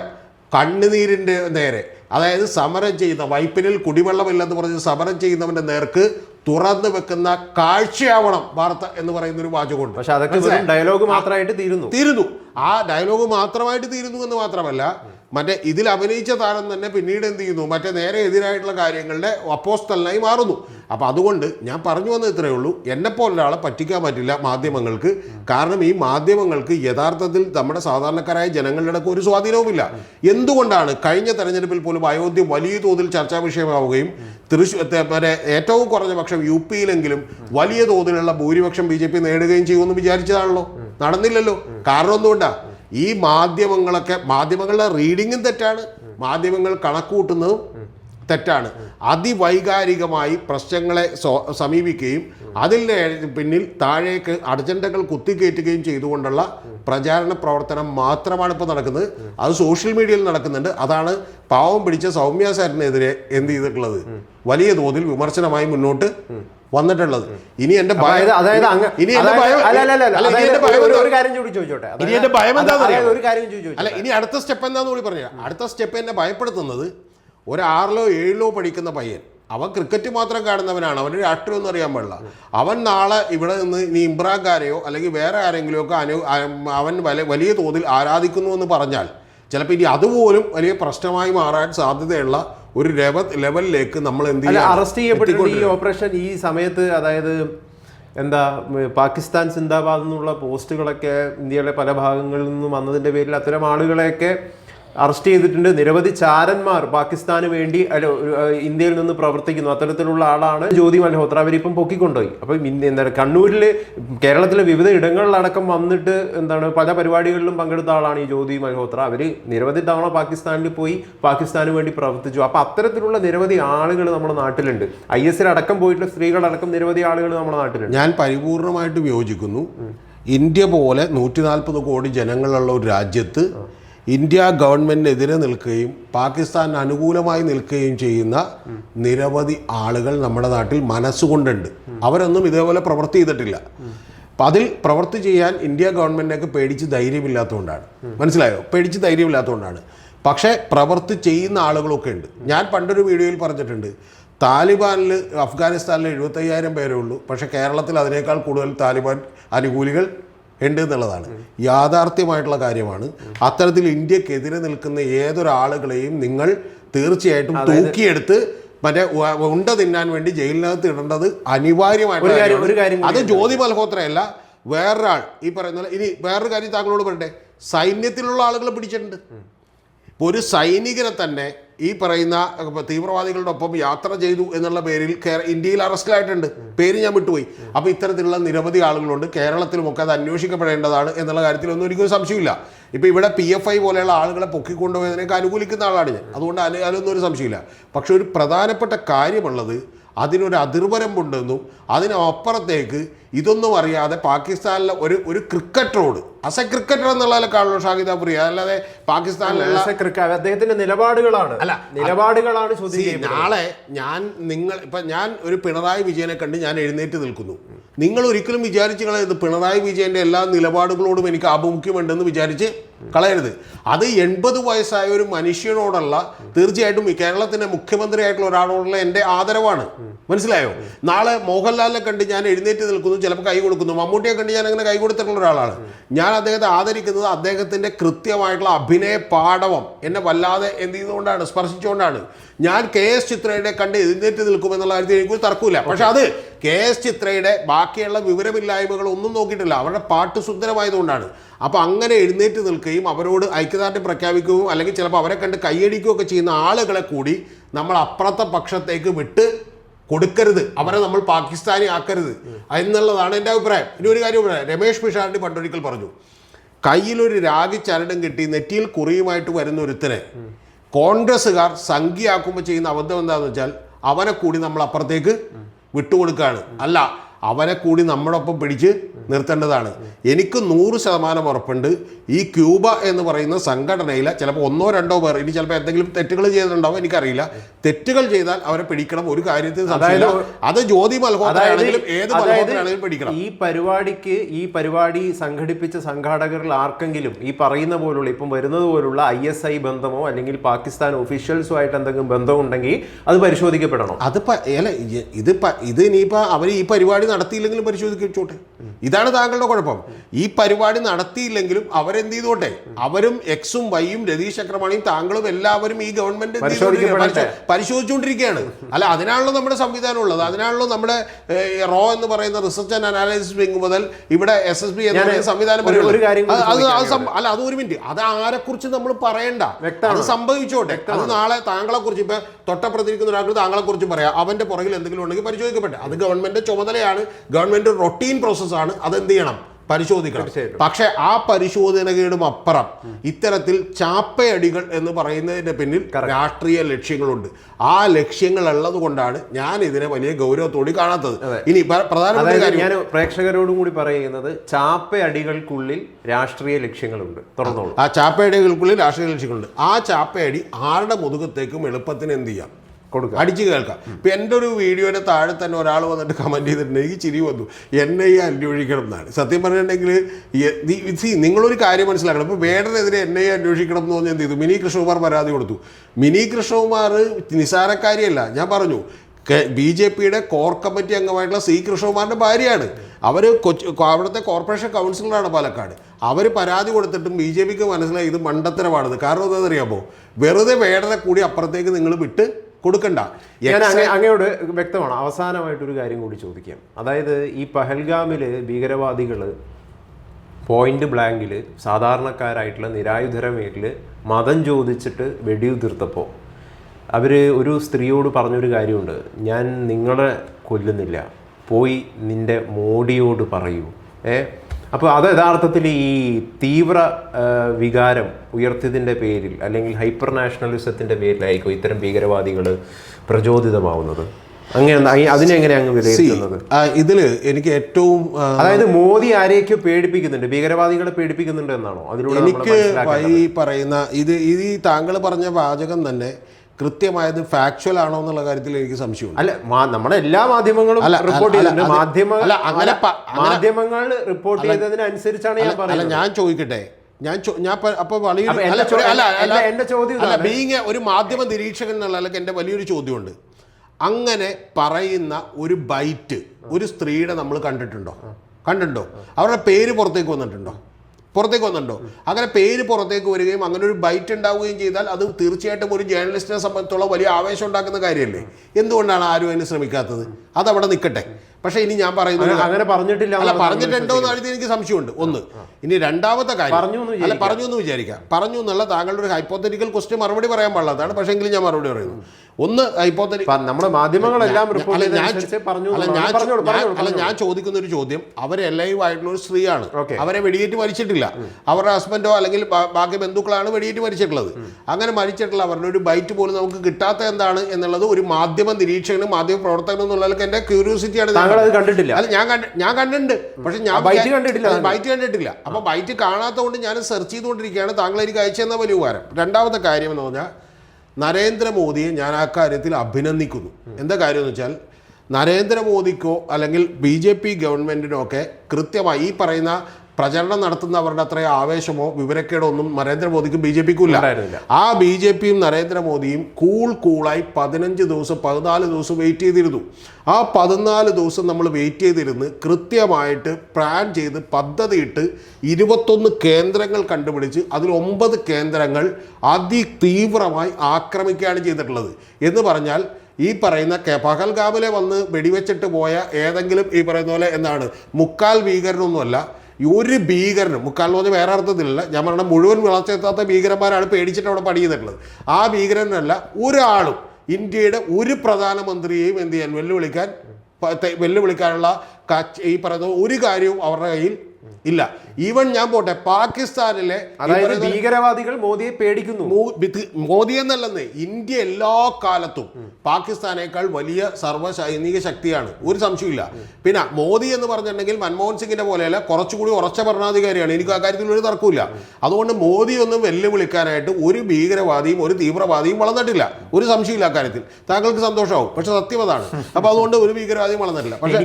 കണ്ണുനീരിന്റെ നേരെ. അതായത് സമരം ചെയ്യുന്ന വൈപ്പിനിൽ കുടിവെള്ളമില്ലെന്ന് പറഞ്ഞ് സമരം ചെയ്യുന്നവന്റെ നേർക്ക് തുറന്നു വെക്കുന്ന കാഴ്ചയാവണം വാർത്ത എന്ന് പറയുന്ന ഒരു വാചകമുണ്ട്. പക്ഷെ അതൊക്കെ ഡയലോഗ് മാത്രമായിട്ട് തീരുന്നു. തീരുന്നു. ആ ഡയലോഗ് മാത്രമായിട്ട് തീരുന്നു എന്ന് മാത്രമല്ല മറ്റേ ഇതിൽ അഭിനയിച്ച താരം തന്നെ പിന്നീട് എന്ത് ചെയ്യുന്നു? മറ്റേ നേരെ എതിരായിട്ടുള്ള കാര്യങ്ങളുടെ അപ്പോസ്റ്റലായി മാറുന്നു. അപ്പോൾ അതുകൊണ്ട് ഞാൻ പറഞ്ഞു വന്നത് ഇത്രയേ ഉള്ളൂ. എന്നെപ്പോലെ ഒരാളെ പറ്റിക്കാൻ പറ്റില്ല മാധ്യമങ്ങൾക്ക്. കാരണം ഈ മാധ്യമങ്ങൾക്ക് യഥാർത്ഥത്തിൽ നമ്മുടെ സാധാരണക്കാരായ ജനങ്ങളുടെ ഇടയ്ക്ക് ഒരു സ്വാധീനവുമില്ല. എന്തുകൊണ്ടാണ് കഴിഞ്ഞ തെരഞ്ഞെടുപ്പിൽ പോലും അയോധ്യ വലിയ തോതിൽ ചർച്ചാ വിഷയമാവുകയും തൃശ്ശൂർ മറ്റേ ഏറ്റവും കുറഞ്ഞ പക്ഷം യു പിയിലെങ്കിലും വലിയ തോതിലുള്ള ഭൂരിപക്ഷം ബി ജെ പി നേടുകയും ചെയ്യുമെന്ന് വിചാരിച്ചതാണല്ലോ? നടന്നില്ലല്ലോ. കാരണം എന്തുകൊണ്ടാ? ഈ മാധ്യമങ്ങളൊക്കെ മാധ്യമങ്ങളുടെ റീഡിങ്ങും തെറ്റാണ്. മാധ്യമങ്ങൾ കണക്കുകൂട്ടുന്നതും തെറ്റാണ്. അതിവൈകാരികമായി പ്രശ്നങ്ങളെ സ്വ- സമീപിക്കുകയും അതിൽ പിന്നിൽ താഴേക്ക് അജണ്ടകൾ കുത്തിക്കയറ്റുകയും ചെയ്തുകൊണ്ടുള്ള പ്രചാരണ പ്രവർത്തനം മാത്രമാണ് ഇപ്പോൾ നടക്കുന്നത്. അത് സോഷ്യൽ മീഡിയയിൽ നടക്കുന്നുണ്ട്. അതാണ് പാവം പിടിച്ച സൗമ്യ സാറിനെതിരെ എന്ത് ചെയ്തിട്ടുള്ളത്? വലിയ തോതിൽ വിമർശനമായി മുന്നോട്ട് വന്നിട്ടുള്ളത്. ഇനി എന്റെ അതായത് അതായത് അങ്ങ് ഇനി എന്റെ ഭയം അല്ല അല്ല അല്ല അല്ല, അതായത് ഭയം ഒരു- കാര്യം കൂടി ചോദിച്ചോട്ടെ. ഇനി എന്റെ ഭയം എന്താണെന്ന് അല്ല ഇനി അടുത്ത സ്റ്റെപ്പ് എന്താന്ന് കൂടി പറഞ്ഞു അടുത്ത സ്റ്റെപ്പ് എന്നെ ഭയപ്പെടുത്തുന്നത് ഒരു ആറിലോ ഏഴിലോ പഠിക്കുന്ന പയ്യൻ. അവൻ ക്രിക്കറ്റ് മാത്രം കാണുന്നവനാണ്. അവന് രാഷ്ട്രീയമൊന്നും അറിയാൻ പാടില്ല. അവൻ നാളെ ഇവിടെ നിന്ന് ഇനി ഇമ്രാൻകാരെയോ അല്ലെങ്കിൽ വേറെ ആരെങ്കിലും ഒക്കെ അനു അവൻ വല- വലിയ തോതിൽ ആരാധിക്കുന്നു എന്ന് പറഞ്ഞാൽ ചിലപ്പോൾ ഇനി അതുപോലും വലിയ പ്രശ്നമായി മാറാൻ സാധ്യതയുള്ള ഒരു ലെവൽ ലെവലിലേക്ക് നമ്മൾ എന്ത്? അറസ്റ്റ് ചെയ്യപ്പെട്ടിട്ട് ഈ ഓപ്പറേഷൻ ഈ സമയത്ത് അതായത് എന്താ പാകിസ്ഥാൻ സിന്ദാബാദ് എന്നുള്ള പോസ്റ്റുകളൊക്കെ ഇന്ത്യയുടെ പല ഭാഗങ്ങളിൽ നിന്നും വന്നതിന്റെ പേരിൽ അത്തരം ആളുകളെയൊക്കെ അറസ്റ്റ് ചെയ്തിട്ടുണ്ട്. നിരവധി ചാരന്മാർ പാകിസ്ഥാന് വേണ്ടി അല്ല ഇന്ത്യയിൽ നിന്ന് പ്രവർത്തിക്കുന്നു. അത്തരത്തിലുള്ള ആളാണ് ജ്യോതി മൽഹോത്ര. അവരിപ്പം പൊക്കിക്കൊണ്ടുപോയി. അപ്പം എന്താണ് കണ്ണൂരിൽ കേരളത്തിലെ വിവിധ ഇടങ്ങളിലടക്കം വന്നിട്ട് എന്താണ് പല പരിപാടികളിലും പങ്കെടുത്ത ആളാണ് ഈ ജ്യോതി മൽഹോത്ര. അവർ നിരവധി തവണ പാകിസ്ഥാനിൽ പോയി പാകിസ്ഥാന് വേണ്ടി പ്രവർത്തിച്ചു. അപ്പം അത്തരത്തിലുള്ള നിരവധി ആളുകൾ നമ്മുടെ നാട്ടിലുണ്ട്. ഐ എസ് അടക്കം പോയിട്ടുള്ള സ്ത്രീകളടക്കം നിരവധി ആളുകൾ നമ്മുടെ നാട്ടിലുണ്ട്. ഞാൻ പരിപൂർണമായിട്ട് വിയോജിക്കുന്നു. ഇന്ത്യ പോലെ നൂറ്റി നാൽപ്പത് കോടി ജനങ്ങളുള്ള ഒരു രാജ്യത്ത് ഇന്ത്യ ഗവൺമെന്റിനെതിരെ നിൽക്കുകയും പാകിസ്ഥാൻ അനുകൂലമായി നിൽക്കുകയും ചെയ്യുന്ന നിരവധി ആളുകൾ നമ്മുടെ നാട്ടിൽ മനസ്സുകൊണ്ടുണ്ട്. അവരൊന്നും ഇതേപോലെ പ്രവൃത്തി ചെയ്തിട്ടില്ല. അപ്പം അതിൽ പ്രവൃത്തി ചെയ്യാൻ ഇന്ത്യ ഗവൺമെന്റിനൊക്കെ പേടിച്ച് ധൈര്യമില്ലാത്തതുകൊണ്ടാണ്. മനസ്സിലായോ? പേടിച്ച് ധൈര്യമില്ലാത്തതുകൊണ്ടാണ്. പക്ഷേ പ്രവൃത്തി ചെയ്യുന്ന ആളുകളൊക്കെ ഉണ്ട്. ഞാൻ പണ്ടൊരു വീഡിയോയിൽ പറഞ്ഞിട്ടുണ്ട്. താലിബാനിൽ അഫ്ഗാനിസ്ഥാനിൽ എഴുപത്തയ്യായിരം പേരേ ഉള്ളൂ. പക്ഷേ കേരളത്തിൽ അതിനേക്കാൾ കൂടുതൽ താലിബാൻ അനുകൂലികൾ ഉണ്ട് എന്നുള്ളതാണ്. യാഥാർത്ഥ്യമായിട്ടുള്ള കാര്യമാണ്. അത്തരത്തിൽ ഇന്ത്യക്കെതിരെ നിൽക്കുന്ന ഏതൊരാളുകളെയും നിങ്ങൾ തീർച്ചയായിട്ടും തൂക്കിയെടുത്ത് മറ്റേ ഉണ്ട തിന്നാൻ വേണ്ടി ജയിലിനകത്ത് ഇടേണ്ടത് അനിവാര്യമായിട്ടുള്ള അത് ജ്യോതി മൽഹോത്രയല്ല വേറൊരാൾ ഈ പറയുന്ന ഇനി വേറൊരു കാര്യം താങ്കളോട് പറയട്ടെ. സൈന്യത്തിലുള്ള ആളുകളെ പിടിച്ചിട്ടുണ്ട്. ഒരു സൈനികനെ തന്നെ ഈ പറയുന്ന തീവ്രവാദികളോടൊപ്പം യാത്ര ചെയ്തു എന്നുള്ള പേരിൽ ഇന്ത്യയിൽ അറസ്റ്റിലായിട്ടുണ്ട്. പേര് ഞാൻ വിട്ടുപോയി. അപ്പോൾ ഇത്തരത്തിലുള്ള നിരവധി ആളുകളുണ്ട്. കേരളത്തിലുമൊക്കെ അത് അന്വേഷിക്കപ്പെടേണ്ടതാണ് എന്നുള്ള കാര്യത്തിൽ ഒന്നും എനിക്കൊരു സംശയമില്ല ഇപ്പോൾ ഇവിടെ പി എഫ് ഐ പോലെയുള്ള ആളുകളെ പൊക്കിക്കൊണ്ടുപോയതിനൊക്കെ അനുകൂലിക്കുന്ന ആളാണ് ഞാൻ. അതുകൊണ്ട് അതിലൊന്നും ഒരു സംശയമില്ല പക്ഷെ ഒരു പ്രധാനപ്പെട്ട കാര്യമുള്ളത് അതിനൊരു അതിർവരമ്പുണ്ടെന്നും അതിനപ്പുറത്തേക്ക് ഇതൊന്നും അറിയാതെ പാകിസ്ഥാനിലെ ഒരു ഒരു ക്രിക്കറ്ററോട് അസ ക്രിക്കറ്റർ എന്നുള്ളതിലേക്കാണല്ലോ ഷാഹിദ പ്രിയ അല്ലാതെ പാകിസ്ഥാനിലുള്ള cricket- അദ്ദേഹത്തിന്റെ നിലപാടുകളാണ്. അല്ല, നിലപാടുകളാണ് നാളെ ഞാൻ നിങ്ങൾ ഇപ്പൊ ഞാൻ ഒരു പിണറായി വിജയനെ കണ്ട് ഞാൻ എഴുന്നേറ്റ് നിൽക്കുന്നു. നിങ്ങൾ ഒരിക്കലും വിചാരിച്ച് കളയരുത്. പിണറായി വിജയന്റെ എല്ലാ നിലപാടുകളോടും എനിക്ക് ആഭിമുഖ്യമുണ്ടെന്ന് വിചാരിച്ച് കളയരുത്. അത് എൺപത് വയസ്സായ ഒരു മനുഷ്യനോടുള്ള തീർച്ചയായിട്ടും കേരളത്തിന്റെ മുഖ്യമന്ത്രിയായിട്ടുള്ള ഒരാളോടുള്ള എന്റെ ആദരവാണ്. മനസ്സിലായോ? നാളെ മോഹൻലാലിനെ കണ്ട് ഞാൻ എഴുന്നേറ്റ് നിൽക്കുന്നു ചിലപ്പോൾ കൈ കൊടുക്കുന്നു. മമ്മൂട്ടിയെ കണ്ട് ഞാൻ അങ്ങനെ കൈ കൊടുത്തിട്ടുള്ള ഒരാളാണ്. ഞാൻ അദ്ദേഹത്തെ ആദരിക്കുന്നത് അദ്ദേഹത്തിന്റെ കൃത്യമായിട്ടുള്ള അഭിനയ പാഠവം എന്നെ വല്ലാതെ എന്ത് ചെയ്തുകൊണ്ടാണ് സ്പർശിച്ചുകൊണ്ടാണ്. ഞാൻ കെ എസ് ചിത്രയുടെ കണ്ട് എഴുന്നേറ്റ് നിൽക്കുമെന്നുള്ള കാര്യത്തിൽ എനിക്കൊരു തർക്കമില്ല പക്ഷെ അത് കെ എസ് ചിത്രയുടെ ബാക്കിയുള്ള വിവരമില്ലായ്മകൾ ഒന്നും നോക്കിയിട്ടില്ല. അവരുടെ പാട്ട് സുന്ദരമായതുകൊണ്ടാണ്. അപ്പോൾ അങ്ങനെ എഴുന്നേറ്റ് നിൽക്കുകയും അവരോട് ഐക്യദാർഢ്യം പ്രഖ്യാപിക്കുകയും അല്ലെങ്കിൽ ചിലപ്പോൾ അവരെ കണ്ട് കൈയടിക്കുകയൊക്കെ ചെയ്യുന്ന ആളുകളെ കൂടി നമ്മൾ അപ്പുറത്തെ പക്ഷത്തേക്ക് വിട്ട് കൊടുക്കരുത്. അവരെ നമ്മൾ പാകിസ്ഥാനി ആക്കരുത്. എന്നുള്ളതാണ് എന്റെ അഭിപ്രായം. ഇനി ഒരു കാര്യം പറയാം. രമേഷ് പിഷാരടി പണ്ടൊരിക്കൽ പറഞ്ഞു കയ്യിലൊരു രാഗി ചരടും കിട്ടി നെറ്റിയിൽ കുറിയുമായിട്ട് വരുന്ന ഒരുത്തനെ കോൺഗ്രസ്സുകാർ സംഖ്യയാക്കുമ്പോൾ ചെയ്യുന്ന അബദ്ധം എന്താണെന്ന് വെച്ചാൽ അവനെ കൂടി നമ്മൾ അപ്പുറത്തേക്ക് വിട്ടുകൊടുക്കുകയാണ്. അല്ല അവരെ കൂടി നമ്മുടെ ഒപ്പം പിടിച്ച് നിർത്തേണ്ടതാണ്. എനിക്ക് നൂറ് ശതമാനം ഉറപ്പുണ്ട്. ഈ ക്യൂബ എന്ന് പറയുന്ന സംഘടനയിലെ ചിലപ്പോൾ ഒന്നോ രണ്ടോ പേർ ഇനി ചിലപ്പോൾ എന്തെങ്കിലും തെറ്റുകൾ ചെയ്തിട്ടുണ്ടാവും എനിക്കറിയില്ല. തെറ്റുകൾ ചെയ്താൽ അവരെ പിടിക്കണം ഒരു കാര്യത്തിൽ അത് ജ്യോതി മൽഹോത്രയാണെങ്കിലും ഏത് മൽഹോത്രയാണെങ്കിലും പിടിക്കണം. ഈ പരിപാടിക്ക് ഈ പരിപാടി സംഘടിപ്പിച്ച സംഘാടകരിൽ ആർക്കെങ്കിലും ഈ പറയുന്ന പോലുള്ള ഇപ്പം വരുന്നത് പോലുള്ള ഐ എസ് ഐ ബന്ധമോ അല്ലെങ്കിൽ പാകിസ്ഥാൻ ഒഫീഷ്യൽസോ ആയിട്ട് എന്തെങ്കിലും ബന്ധമുണ്ടെങ്കിൽ അത് പരിശോധിക്കപ്പെടണം? അത് ഇത് ഇത് ഇനിയിപ്പോൾ അവർ ഈ പരിപാടി നടത്തിയില്ലെങ്കിലും പരിശോധിച്ചോട്ടെ ഇതാണ് താങ്കളുടെ കുഴപ്പം. ഈ പരിപാടി നടത്തിയില്ലെങ്കിലും അവരെന്ത് ചെയ്തോട്ടെ? അവരും എക്സും വൈയും രതീഷ് ചക്രമണിയും താങ്കളും എല്ലാവരും ഈ ഗവൺമെന്റ് പരിശോധിച്ചുകൊണ്ടിരിക്കുകയാണ്. അല്ല അതിനാണല്ലോ നമ്മുടെ സംവിധാനം ഉള്ളത്. അതിനാണല്ലോ നമ്മുടെ റോ എന്ന് പറയുന്ന റിസർച്ച് ആൻഡ് അനാലിസിസ് വിങ് മുതൽ ഇവിടെ എസ് എസ് ബി എന്ന് പറയുന്ന സംവിധാനം അല്ല അത് ഒരു മിനിറ്റ്. അത് ആരെക്കുറിച്ച് നമ്മൾ പറയണ്ട. അത് സംഭവിച്ചോട്ടെ. അത് നാളെ താങ്കളെ കുറിച്ച് ഇപ്പൊ തൊട്ടപ്പുറത്തിരിക്കുന്ന ഒരാൾക്ക് താങ്കളെ കുറിച്ച് പറയാം. അവന്റെ പുറകിൽ എന്തെങ്കിലും ഉണ്ടെങ്കിൽ പരിശോധിക്കപ്പെട്ടെ. അത് ഗവൺമെന്റ് ചുമതലയാണ്. ഗവൺമെന്റ് റൊട്ടീൻ പ്രോസസ്സാണ് അത് എന്ത് ചെയ്യണം? പരിശോധിക്കണം. പക്ഷെ ആ പരിശോധനകയുടെ അപ്പുറം ഇത്തരത്തിൽ ചാപ്പയടികൾ എന്ന് പറയുന്നതിന്റെ പിന്നിൽ രാഷ്ട്രീയ ലക്ഷ്യങ്ങളുണ്ട്. ആ ലക്ഷ്യങ്ങൾ ഉള്ളത് കൊണ്ടാണ് ഞാൻ ഇതിനെ വലിയ ഗൗരവത്തോടി കാണാത്തത്. ഇനി പ്രധാനമായി പ്രധാനപ്പെട്ട ഞാൻ പ്രേക്ഷകരോടും കൂടി പറയുന്നത് ചാപ്പയടികൾക്കുള്ളിൽ രാഷ്ട്രീയ ലക്ഷ്യങ്ങളുണ്ട്. തുറന്നോളൂ. ആ ചാപ്പയടികൾക്കുള്ളിൽ രാഷ്ട്രീയ ലക്ഷ്യങ്ങളുണ്ട്. ആ ചാപ്പയടി ആരുടെ മുതുകത്തേക്കും എളുപ്പത്തിന് എന്ത് ചെയ്യാം? കൊടുക്കുക അടിച്ചു കേൾക്കാം. ഇപ്പൊ എന്റെ ഒരു വീഡിയോയുടെ താഴെ തന്നെ ഒരാൾ വന്നിട്ട് കമന്റ് ചെയ്തിട്ടുണ്ടെങ്കിൽ ചിരി വന്നു. എന്നെ ഈ അന്വേഷിക്കണം എന്നാണ്. സത്യം പറഞ്ഞിട്ടുണ്ടെങ്കിൽ സി നിങ്ങളൊരു കാര്യം മനസ്സിലാക്കണം. ഇപ്പൊ വേടനെതിരെ എന്നെ അന്വേഷിക്കണം എന്ന് പറഞ്ഞാൽ എന്ത് ചെയ്തു? മിനി കൃഷ്ണകുമാർ പരാതി കൊടുത്തു. മിനി കൃഷ്ണകുമാർ നിസാരക്കാരിയല്ല ഞാൻ പറഞ്ഞു ബി ജെ പിയുടെ കോർ കമ്മിറ്റി അംഗമായിട്ടുള്ള സി കൃഷ്ണകുമാറിന്റെ ഭാര്യയാണ്. അവർ കൊച്ചു അവിടുത്തെ കോർപ്പറേഷൻ കൗൺസിലറാണ് പാലക്കാട്. അവർ പരാതി കൊടുത്തിട്ടും ബി ജെ പിക്ക് മനസ്സിലായി ഇത് മണ്ടത്തരമാണെന്ന്. കാരണം എന്താണെന്നറിയാമോ? വെറുതെ വേടനെ കൂടി അപ്പുറത്തേക്ക് നിങ്ങൾ വിട്ട് കൊടുക്കണ്ട. ഞാൻ അങ്ങയോട് വ്യക്തമാണ്. അവസാനമായിട്ടൊരു കാര്യം കൂടി ചോദിക്കാം. അതായത് ഈ പഹൽഗാമിൽ ഭീകരവാദികൾ പോയിന്റ് ബ്ലാങ്കിൽ സാധാരണക്കാരായിട്ടുള്ള നിരായുധര മേഖല മതം ചോദിച്ചിട്ട് വെടിയുതിർത്തപ്പോൾ അവർ ഒരു സ്ത്രീയോട് പറഞ്ഞൊരു കാര്യമുണ്ട്. ഞാൻ നിങ്ങളെ കൊല്ലുന്നില്ല. പോയി നിന്റെ മോഡിയോട് പറയൂ. ഏ? അപ്പോൾ അത് യഥാർത്ഥത്തിൽ ഈ തീവ്ര വികാരം ഉയർത്തിയതിന്റെ പേരിൽ അല്ലെങ്കിൽ ഹൈപ്പർ നാഷണലിസത്തിന്റെ പേരിലായിരിക്കും ഇത്തരം ഭീകരവാദികൾ പ്രചോദിതമാവുന്നത്. അങ്ങനെ അതിനെ എങ്ങനെ അങ്ങ് വിലയിരുത്തുന്നത്? ഇതിൽ എനിക്ക് ഏറ്റവും അതായത് മോദി ആരെയൊക്കെ പേടിപ്പിക്കുന്നുണ്ട് ഭീകരവാദികളെ പേടിപ്പിക്കുന്നുണ്ട് എന്നാണോ? അതിലൂടെ എനിക്ക് ഈ പറയുന്ന ഇത് ഈ താങ്കൾ പറഞ്ഞ വാചകം തന്നെ കൃത്യമായത് ഫാക്ച്വൽ ആണോ എന്നുള്ള കാര്യത്തിൽ എനിക്ക് സംശയമുണ്ട്. അല്ല നമ്മുടെ എല്ലാ മാധ്യമങ്ങളും റിപ്പോർട്ട് ചെയ്തിട്ടുണ്ട്. മാധ്യമ അങ്ങനെ മാധ്യമങ്ങൾ റിപ്പോർട്ട് ചെയ്തതിനനുസരിച്ചാണ് ഞാൻ അല്ല ഞാൻ ചോദിക്കട്ടെ. ഞാൻ ഞാൻ അപ്പോൾ അപ്പൊ വലിയൊരു ചോദ്യം അല്ല. ബീങ് ഒരു മാധ്യമ നിരീക്ഷകൻ എന്നുള്ള എന്റെ വലിയൊരു ചോദ്യമുണ്ട്. അങ്ങനെ പറയുന്ന ഒരു ബൈറ്റ് ഒരു സ്ത്രീയുടെ നമ്മൾ കണ്ടിട്ടുണ്ടോ? കണ്ടിട്ടുണ്ടോ? അവരുടെ പേര് പുറത്തേക്ക് വന്നിട്ടുണ്ടോ? പുറത്തേക്ക് വന്നിട്ടുണ്ടോ? അങ്ങനെ പേര് പുറത്തേക്ക് വരികയും അങ്ങനെ ഒരു ബൈറ്റ് ഉണ്ടാവുകയും ചെയ്താൽ അത് തീർച്ചയായിട്ടും ഒരു ജേർണലിസ്റ്റിനെ സംബന്ധിച്ചുള്ള വലിയ ആവേശം ഉണ്ടാക്കുന്ന കാര്യമല്ലേ? എന്തുകൊണ്ടാണ് ആരും അതിന് ശ്രമിക്കാത്തത്? അത് അവിടെ നിൽക്കട്ടെ. പക്ഷേ ഇനി ഞാൻ പറയുന്നത് അങ്ങനെ- പറഞ്ഞിട്ടില്ല അല്ല പറഞ്ഞിട്ടുണ്ടോ എന്ന് എഴുതി എനിക്ക് സംശയമുണ്ട്. ഒന്ന് ഇനി രണ്ടാമത്തെ കാര്യം. അല്ല പറഞ്ഞു എന്ന് വിചാരിക്കാം. പറഞ്ഞു എന്നുള്ള താങ്കളുടെ ഒരു ഹൈപ്പോത്തറ്റിക്കൽ ക്വസ്റ്റ്യൻ മറുപടി പറയാൻ പാടില്ലാത്തതാണ്. പക്ഷേ എങ്കിലും ഞാൻ മറുപടി പറയുന്നു. ഒന്ന് ഹൈപ്പോത്തറ്റിക് നമ്മുടെ മാധ്യമങ്ങളെല്ലാം റിപ്പോർട്ട് അല്ല ഞാൻ ചോദിക്കുന്ന ഒരു ചോദ്യം. അവർ ആയിട്ടുള്ള ഒരു സ്ത്രീയാണ് അവരെ വെടിയേറ്റ് മരിച്ചിട്ടില്ല. അവരുടെ ഹസ്ബൻഡോ അല്ലെങ്കിൽ ബാക്കി ബന്ധുക്കളാണ് വെടിയേറ്റ് മരിച്ചിട്ടുള്ളത്. അങ്ങനെ മരിച്ചിട്ടുള്ള അവരുടെ ഒരു ബൈറ്റ് പോലും നമുക്ക് കിട്ടാത്ത എന്താണ് എന്നുള്ളത് ഒരു മാധ്യമ നിരീക്ഷകനും മാധ്യമ പ്രവർത്തകനും എന്നുള്ള എന്റെ ക്യൂരിയോസിറ്റിയാണ് അത് കണ്ടിട്ടില്ല. ഞാൻ ഞാൻ കണ്ടിട്ടുണ്ട്. പക്ഷെ ഞാൻ ബൈറ്റ് കണ്ടിട്ടില്ല ബൈറ്റ് കണ്ടിട്ടില്ല. അപ്പൊ ബൈറ്റ് കാണാത്തതുകൊണ്ട് ഞാൻ സെർച്ച് ചെയ്തുകൊണ്ടിരിക്കുകയാണ്. താങ്കൾ എനിക്ക് അയച്ചു തന്ന വലിയ ഉപകാരം രണ്ടാമത്തെ കാര്യം എന്ന് പറഞ്ഞാൽ നരേന്ദ്രമോദിയെ ഞാൻ ആ കാര്യത്തിൽ അഭിനന്ദിക്കുന്നു. എന്താ കാര്യം എന്ന് വെച്ചാൽ നരേന്ദ്രമോദിക്കോ അല്ലെങ്കിൽ ബി ജെ പി ഗവൺമെന്റിനോ ഒക്കെ കൃത്യമായി ഈ പറയുന്ന പ്രചരണം നടത്തുന്നവരുടെ അത്ര ആവേശമോ വിവരക്കേടോ ഒന്നും നരേന്ദ്രമോദിക്കും ബി ജെ പിക്കും ഇല്ല. ആ ബി ജെ പിയും നരേന്ദ്രമോദിയും കൂൾ കൂളായി പതിനഞ്ച് ദിവസം പതിനാല് ദിവസം വെയിറ്റ് ചെയ്തിരുന്നു. ആ പതിനാല് ദിവസം നമ്മൾ വെയിറ്റ് ചെയ്തിരുന്ന് കൃത്യമായിട്ട് പ്ലാൻ ചെയ്ത് പദ്ധതിയിട്ട് ഇരുപത്തൊന്ന് കേന്ദ്രങ്ങൾ കണ്ടുപിടിച്ച് അതിൽ ഒമ്പത് കേന്ദ്രങ്ങൾ അതിതീവ്രമായി ആക്രമിക്കുകയാണ് ചെയ്തിട്ടുള്ളത്. എന്ന് പറഞ്ഞാൽ ഈ പറയുന്ന പഹൽഗാമിലെ വന്ന് വെടിവെച്ചിട്ട് പോയ ഏതെങ്കിലും ഈ പറയുന്ന പോലെ എന്താണ് മുക്കാൽ ഭീകരനൊന്നുമല്ല ഒരു ഭീകരനും മുക്കാൽ എന്ന് വേറെ അർത്ഥത്തിലല്ല ഞാൻ പറഞ്ഞ മുഴുവൻ വളർച്ചെത്താത്ത ഭീകരന്മാരാണ് പേടിച്ചിട്ട് അവിടെ പണി ചെയ്തിട്ടുള്ളത് ആ ഭീകരനല്ല ഒരാളും ഇന്ത്യയുടെ ഒരു പ്രധാനമന്ത്രിയെയും എന്ത് ചെയ്യാൻ വെല്ലുവിളിക്കാൻ വെല്ലുവിളിക്കാനുള്ള ഈ പറയുന്ന ഒരു കാര്യവും അവരുടെ കയ്യിൽ ഇല്ല. ഈവൻ ഞാൻ പോട്ടെ പാകിസ്ഥാനിലെ അതായത് ഭീകരവാദികൾ മോദിയെ പേടിക്കുന്നു. മോദി എന്നല്ലെന്ന് ഇന്ത്യ എല്ലാ കാലത്തും പാകിസ്ഥാനേക്കാൾ വലിയ സർവ സൈനിക ശക്തിയാണ്. ഒരു സംശയമില്ല പിന്നെ മോദി എന്ന് പറഞ്ഞിട്ടുണ്ടെങ്കിൽ മൻമോഹൻ സിംഗിന്റെ പോലെയല്ല കുറച്ചുകൂടി ഉറച്ച ഭരണാധികാരിയാണ്. എനിക്ക് ആ കാര്യത്തിൽ ഒരു തർക്കമില്ല അതുകൊണ്ട് മോദി ഒന്നും വെല്ലുവിളിക്കാനായിട്ട് ഒരു ഭീകരവാദിയും ഒരു തീവ്രവാദിയും വളർന്നിട്ടില്ല. ഒരു സംശയമില്ല കാര്യത്തിൽ. താങ്കൾക്ക് സന്തോഷമാവും. പക്ഷെ സത്യം അതാണ്. അപ്പൊ അതുകൊണ്ട് ഒരു ഭീകരവാദിയും വളർന്നിട്ടില്ല. പക്ഷെ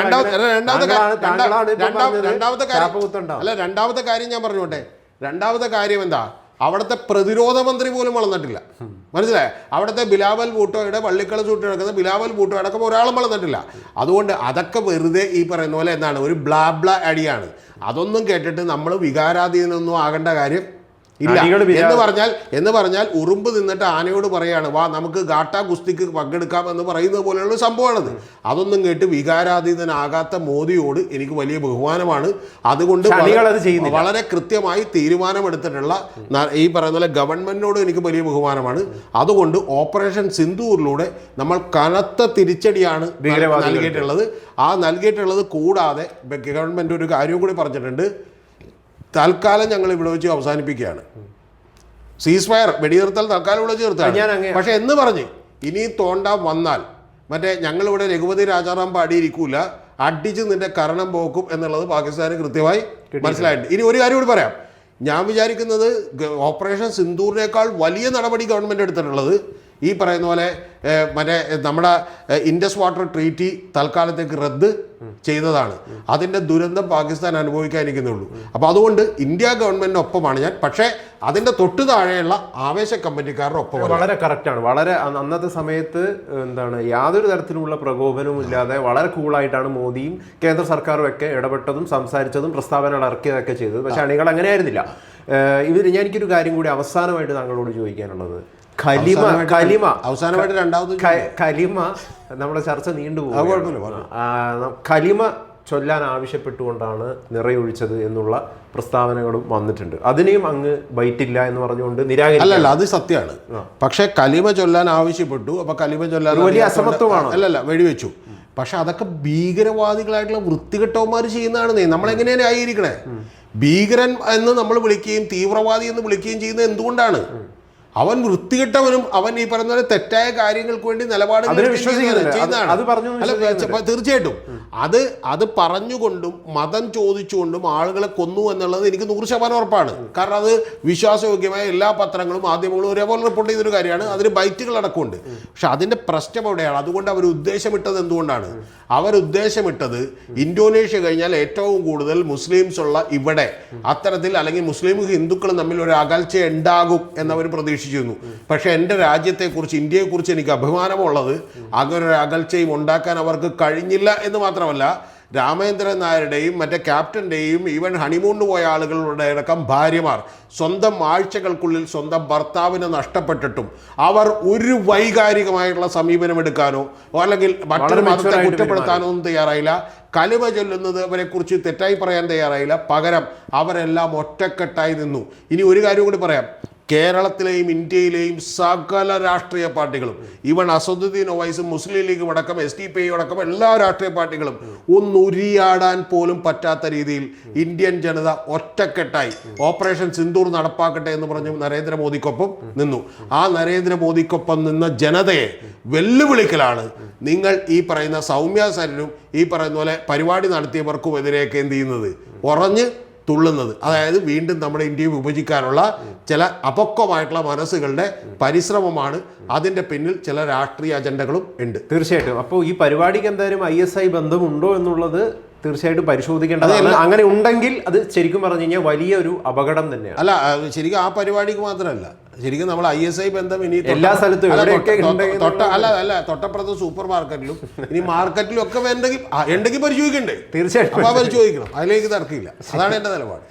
രണ്ടാമത്തെ രണ്ടാമത്തെ രണ്ടാമത്തെ കാര്യം അല്ല രണ്ടാമത്തെ കാര്യം ഞാൻ പറഞ്ഞോട്ടെ. രണ്ടാമത്തെ കാര്യം എന്താ? അവിടുത്തെ പ്രതിരോധ മന്ത്രി പോലും വളർന്നിട്ടില്ല. മനസ്സിലായോ? അവിടുത്തെ ബിലാവൽ ബൂട്ടോയുടെ വള്ളിക്കള ചൂട്ട് നടക്കുന്ന ബിലാവൽ ബൂട്ടോ അടക്കം ഒരാളും വളർന്നിട്ടില്ല. അതുകൊണ്ട് അതൊക്കെ വെറുതെ ഈ പറയുന്ന പോലെ എന്താണ്? ഒരു ബ്ലാബ്ല അടിയാണ്. അതൊന്നും കേട്ടിട്ട് നമ്മൾ വികാരാധീനൊന്നും ആകേണ്ട കാര്യം ഇല്ല. എന്ന് പറഞ്ഞാൽ എന്ന് പറഞ്ഞാൽ ഉറുമ്പ് നിന്നിട്ട് ആനയോട് പറയാണ് വാ നമുക്ക് ഗാട്ടാ ഗുസ്തിക്ക് പങ്കെടുക്കാം എന്ന് പറയുന്നത് പോലെയുള്ള സംഭവമാണത്. അതൊന്നും കേട്ട് വികാരാതീതനാകാത്ത മോദിയോട് എനിക്ക് വലിയ ബഹുമാനമാണ്. അതുകൊണ്ട് വളരെ- കൃത്യമായി തീരുമാനമെടുത്തിട്ടുള്ള ഈ പറയുന്ന പോലെ ഗവൺമെന്റിനോട് എനിക്ക് വലിയ ബഹുമാനമാണ്. അതുകൊണ്ട് ഓപ്പറേഷൻ സിന്ധൂറിലൂടെ നമ്മൾ കനത്ത തിരിച്ചടിയാണ്. നൽകിയിട്ടുള്ളത്. ആ നൽകിയിട്ടുള്ളത് കൂടാതെ ഗവൺമെന്റ് ഒരു കാര്യവും കൂടി പറഞ്ഞിട്ടുണ്ട്. തൽക്കാലം ഞങ്ങൾ ഇവിടെ വെച്ച് അവസാനിപ്പിക്കുകയാണ്. സീസ് ഫയർ വെടിനിർത്തൽ തൽക്കാലം ഇവിടെ ചേർത്താണ് പക്ഷെ എന്ന് പറഞ്ഞ് ഇനി തോണ്ട വന്നാൽ മറ്റേ ഞങ്ങളിവിടെ രഘുപതി രാജാറാം പാടിയിരിക്കൂല അടിച്ച് നിന്റെ കരണം പോക്കും എന്നുള്ളത് പാകിസ്ഥാന് കൃത്യമായി മനസ്സിലായിട്ടുണ്ട്. ഇനി ഒരു കാര്യം കൂടി പറയാം. ഞാൻ വിചാരിക്കുന്നത് ഓപ്പറേഷൻ സിന്ദൂറിനേക്കാൾ വലിയ നടപടി ഗവൺമെന്റ് എടുത്തിട്ടുള്ളത് ഈ പറയുന്ന പോലെ മറ്റേ നമ്മുടെ ഇൻഡസ് വാട്ടർ ട്രീറ്റി തൽക്കാലത്തേക്ക് റദ്ദ് ചെയ്തതാണ്. അതിന്റെ ദുരന്തം പാകിസ്ഥാൻ അനുഭവിക്കാനിരിക്കുന്നുള്ളൂ. അപ്പോൾ അതുകൊണ്ട് ഇന്ത്യ ഗവൺമെന്റിനൊപ്പമാണ് ഞാൻ. പക്ഷേ അതിന്റെ തൊട്ടു താഴെയുള്ള ആവേശ കമ്പനിക്കാരുടെ ഒപ്പം വളരെ കറക്റ്റാണ്. വളരെ അന്നത്തെ സമയത്ത് എന്താണ് യാതൊരു തരത്തിലുള്ള പ്രകോപനവും ഇല്ലാതെ വളരെ കൂളായിട്ടാണ് മോദിയും കേന്ദ്ര സർക്കാരും ഒക്കെ ഇടപെട്ടതും സംസാരിച്ചതും പ്രസ്താവനകൾ ഇറക്കിയതൊക്കെ ചെയ്തത്. പക്ഷേ അണികൾ അങ്ങനെയായിരുന്നില്ല. ആയിരുന്നില്ല ഇവർ ഞാൻ എനിക്കൊരു കാര്യം കൂടി അവസാനമായിട്ട് താങ്കളോട് ചോദിക്കാനുള്ളത്. കലിമ ഖലിമ അവസാനമായിട്ട് രണ്ടാമത് കലിമ നമ്മുടെ ചർച്ച നീണ്ടുപോകും. ഖലിമ ചൊല്ലാൻ ആവശ്യപ്പെട്ടുകൊണ്ടാണ് നിറയൊഴിച്ചത് എന്നുള്ള പ്രസ്താവനകളും വന്നിട്ടുണ്ട്. അതിനെയും അങ്ങ് ബൈറ്റില്ല എന്ന് പറഞ്ഞുകൊണ്ട് അല്ലല്ല അത് സത്യമാണ്. പക്ഷേ കലിമ ചൊല്ലാൻ ആവശ്യപ്പെട്ടു അപ്പൊ കലിമ ചൊല്ലാൻ വലിയ അസമത്വമാണ് അസമത്വമാണോ? അല്ലല്ല വെടിവെച്ചു. പക്ഷെ അതൊക്കെ ഭീകരവാദികളായിട്ടുള്ള വൃത്തികെട്ടവന്മാർ ചെയ്യുന്നതാണ് നമ്മളെങ്ങനെയാണ് ആയിരിക്കണേ ഭീകരൻ എന്ന് നമ്മൾ വിളിക്കുകയും തീവ്രവാദി എന്ന് വിളിക്കുകയും ചെയ്യുന്നത് എന്തുകൊണ്ടാണ്? അവൻ വൃത്തികെട്ടവനും അവൻ ഈ പറയുന്ന പോലെ തെറ്റായ കാര്യങ്ങൾക്ക് വേണ്ടി നിലപാട് തീർച്ചയായിട്ടും. അത് അത് പറഞ്ഞുകൊണ്ടും മതം ചോദിച്ചുകൊണ്ടും ആളുകളെ കൊന്നു എന്നുള്ളത് എനിക്ക് നൂറ് ശതമാനം ഉറപ്പാണ്. കാരണം അത് വിശ്വാസയോഗ്യമായ എല്ലാ പത്രങ്ങളും മാധ്യമങ്ങളും ഒരേപോലെ റിപ്പോർട്ട് ചെയ്തൊരു കാര്യമാണ്. അതിന് ബൈറ്റുകൾ അടക്കമുണ്ട്. പക്ഷെ അതിന്റെ പ്രശ്നം എവിടെയാണ് അതുകൊണ്ട് അവർ ഉദ്ദേശമിട്ടത് എന്തുകൊണ്ടാണ്? അവർ ഉദ്ദേശമിട്ടത് ഇന്തോനേഷ്യ കഴിഞ്ഞാൽ ഏറ്റവും കൂടുതൽ മുസ്ലിംസ് ഉള്ള ഇവിടെ അത്തരത്തിൽ അല്ലെങ്കിൽ മുസ്ലിം ഹിന്ദുക്കളും തമ്മിൽ ഒരു അകൽച്ച ഉണ്ടാകും എന്നവർ പ്രതീക്ഷിച്ചിരുന്നു പക്ഷെ എന്റെ രാജ്യത്തെക്കുറിച്ച് ഇന്ത്യയെക്കുറിച്ച് എനിക്ക് അഭിമാനമുള്ളത് അങ്ങനെ ഒരു അകൽച്ചയും ഉണ്ടാക്കാൻ അവർക്ക് കഴിഞ്ഞില്ല എന്ന് മാത്രമല്ല രാമേന്ദ്രൻ നായരുടെയും മറ്റേ ക്യാപ്റ്റന്റെയും ഈവൻ ഹണിമൂണിന് പോയ ആളുകളുടെ അടക്കം ഭാര്യമാർ സ്വന്തം ആഴ്ചകൾക്കുള്ളിൽ സ്വന്തം ഭർത്താവിനെ നഷ്ടപ്പെട്ടിട്ടും അവർ ഒരു വൈകാരികമായിട്ടുള്ള സമീപനം എടുക്കാനോ അല്ലെങ്കിൽ മറ്റൊരു മതത്തെ കുറ്റപ്പെടുത്താനോ ഒന്നും തയ്യാറായില്ല. കലിമ ചൊല്ലുന്നത് അവരെക്കുറിച്ച് തെറ്റായി പറയാൻ തയ്യാറായില്ല. പകരം അവരെല്ലാം ഒറ്റക്കെട്ടായി നിന്നു. ഇനി ഒരു കാര്യം കൂടി പറയാം. കേരളത്തിലെയും ഇന്ത്യയിലെയും സകല രാഷ്ട്രീയ പാർട്ടികളും ഈവൻ അസദുദ്ദീൻ ഒവൈസും മുസ്ലിം ലീഗും അടക്കം എസ് ഡി പി ഐ അടക്കം എല്ലാ രാഷ്ട്രീയ പാർട്ടികളും ഒന്നുരിയാടാൻ പോലും പറ്റാത്ത രീതിയിൽ ഇന്ത്യൻ ജനത ഒറ്റക്കെട്ടായി ഓപ്പറേഷൻ സിന്ദൂർ നടപ്പാക്കട്ടെ എന്ന് പറഞ്ഞു നരേന്ദ്രമോദിക്കൊപ്പം നിന്നു. ആ നരേന്ദ്രമോദിക്കൊപ്പം നിന്ന ജനതയെ വെല്ലുവിളിക്കലാണ് നിങ്ങൾ ഈ പറയുന്ന സൗമ്യ സരനും ഈ പറയുന്ന പോലെ പരിപാടി നടത്തിയവർക്കും എതിരെയൊക്കെ എന്ത് ചെയ്യുന്നത്? ഉറഞ്ഞ് തുള്ളുന്നത്. അതായത് വീണ്ടും നമ്മുടെ ഇന്ത്യയെ വിഭജിക്കാനുള്ള ചില അപക്വമായിട്ടുള്ള മനസ്സുകളുടെ പരിശ്രമമാണ് അതിന്റെ പിന്നിൽ ചില രാഷ്ട്രീയ അജണ്ടകളും ഉണ്ട്. തീർച്ചയായിട്ടും. അപ്പോൾ ഈ പരിപാടിക്ക് എന്തായാലും ഐ എസ് ഐ ബന്ധമുണ്ടോ എന്നുള്ളത് തീർച്ചയായിട്ടും പരിശോധിക്കേണ്ടതാണ്. അങ്ങനെ ഉണ്ടെങ്കിൽ അത് ശരിക്കും പറഞ്ഞു കഴിഞ്ഞാൽ വലിയൊരു അപകടം തന്നെയാണ്. അല്ല ശരിക്കും ആ പരിപാടിക്ക് മാത്രമല്ല. ശരിക്കും നമ്മൾ ഐ എസ് ഐ ബന്ധം ഇനി എല്ലാ സ്ഥലത്തും തൊട്ട- അല്ല അല്ല തൊട്ടപ്പുറത്ത് സൂപ്പർ മാർക്കറ്റിലും ഇനി മാർക്കറ്റിലും ഒക്കെ ഉണ്ടെങ്കിൽ എന്തെങ്കിലും ഉണ്ടെങ്കിൽ പരിശോധിക്കണ്ടേ? തീർച്ചയായിട്ടും പരിശോധിക്കണം അതിലേക്ക് തർക്കമില്ല. അതാണ് എന്റെ നിലപാട്.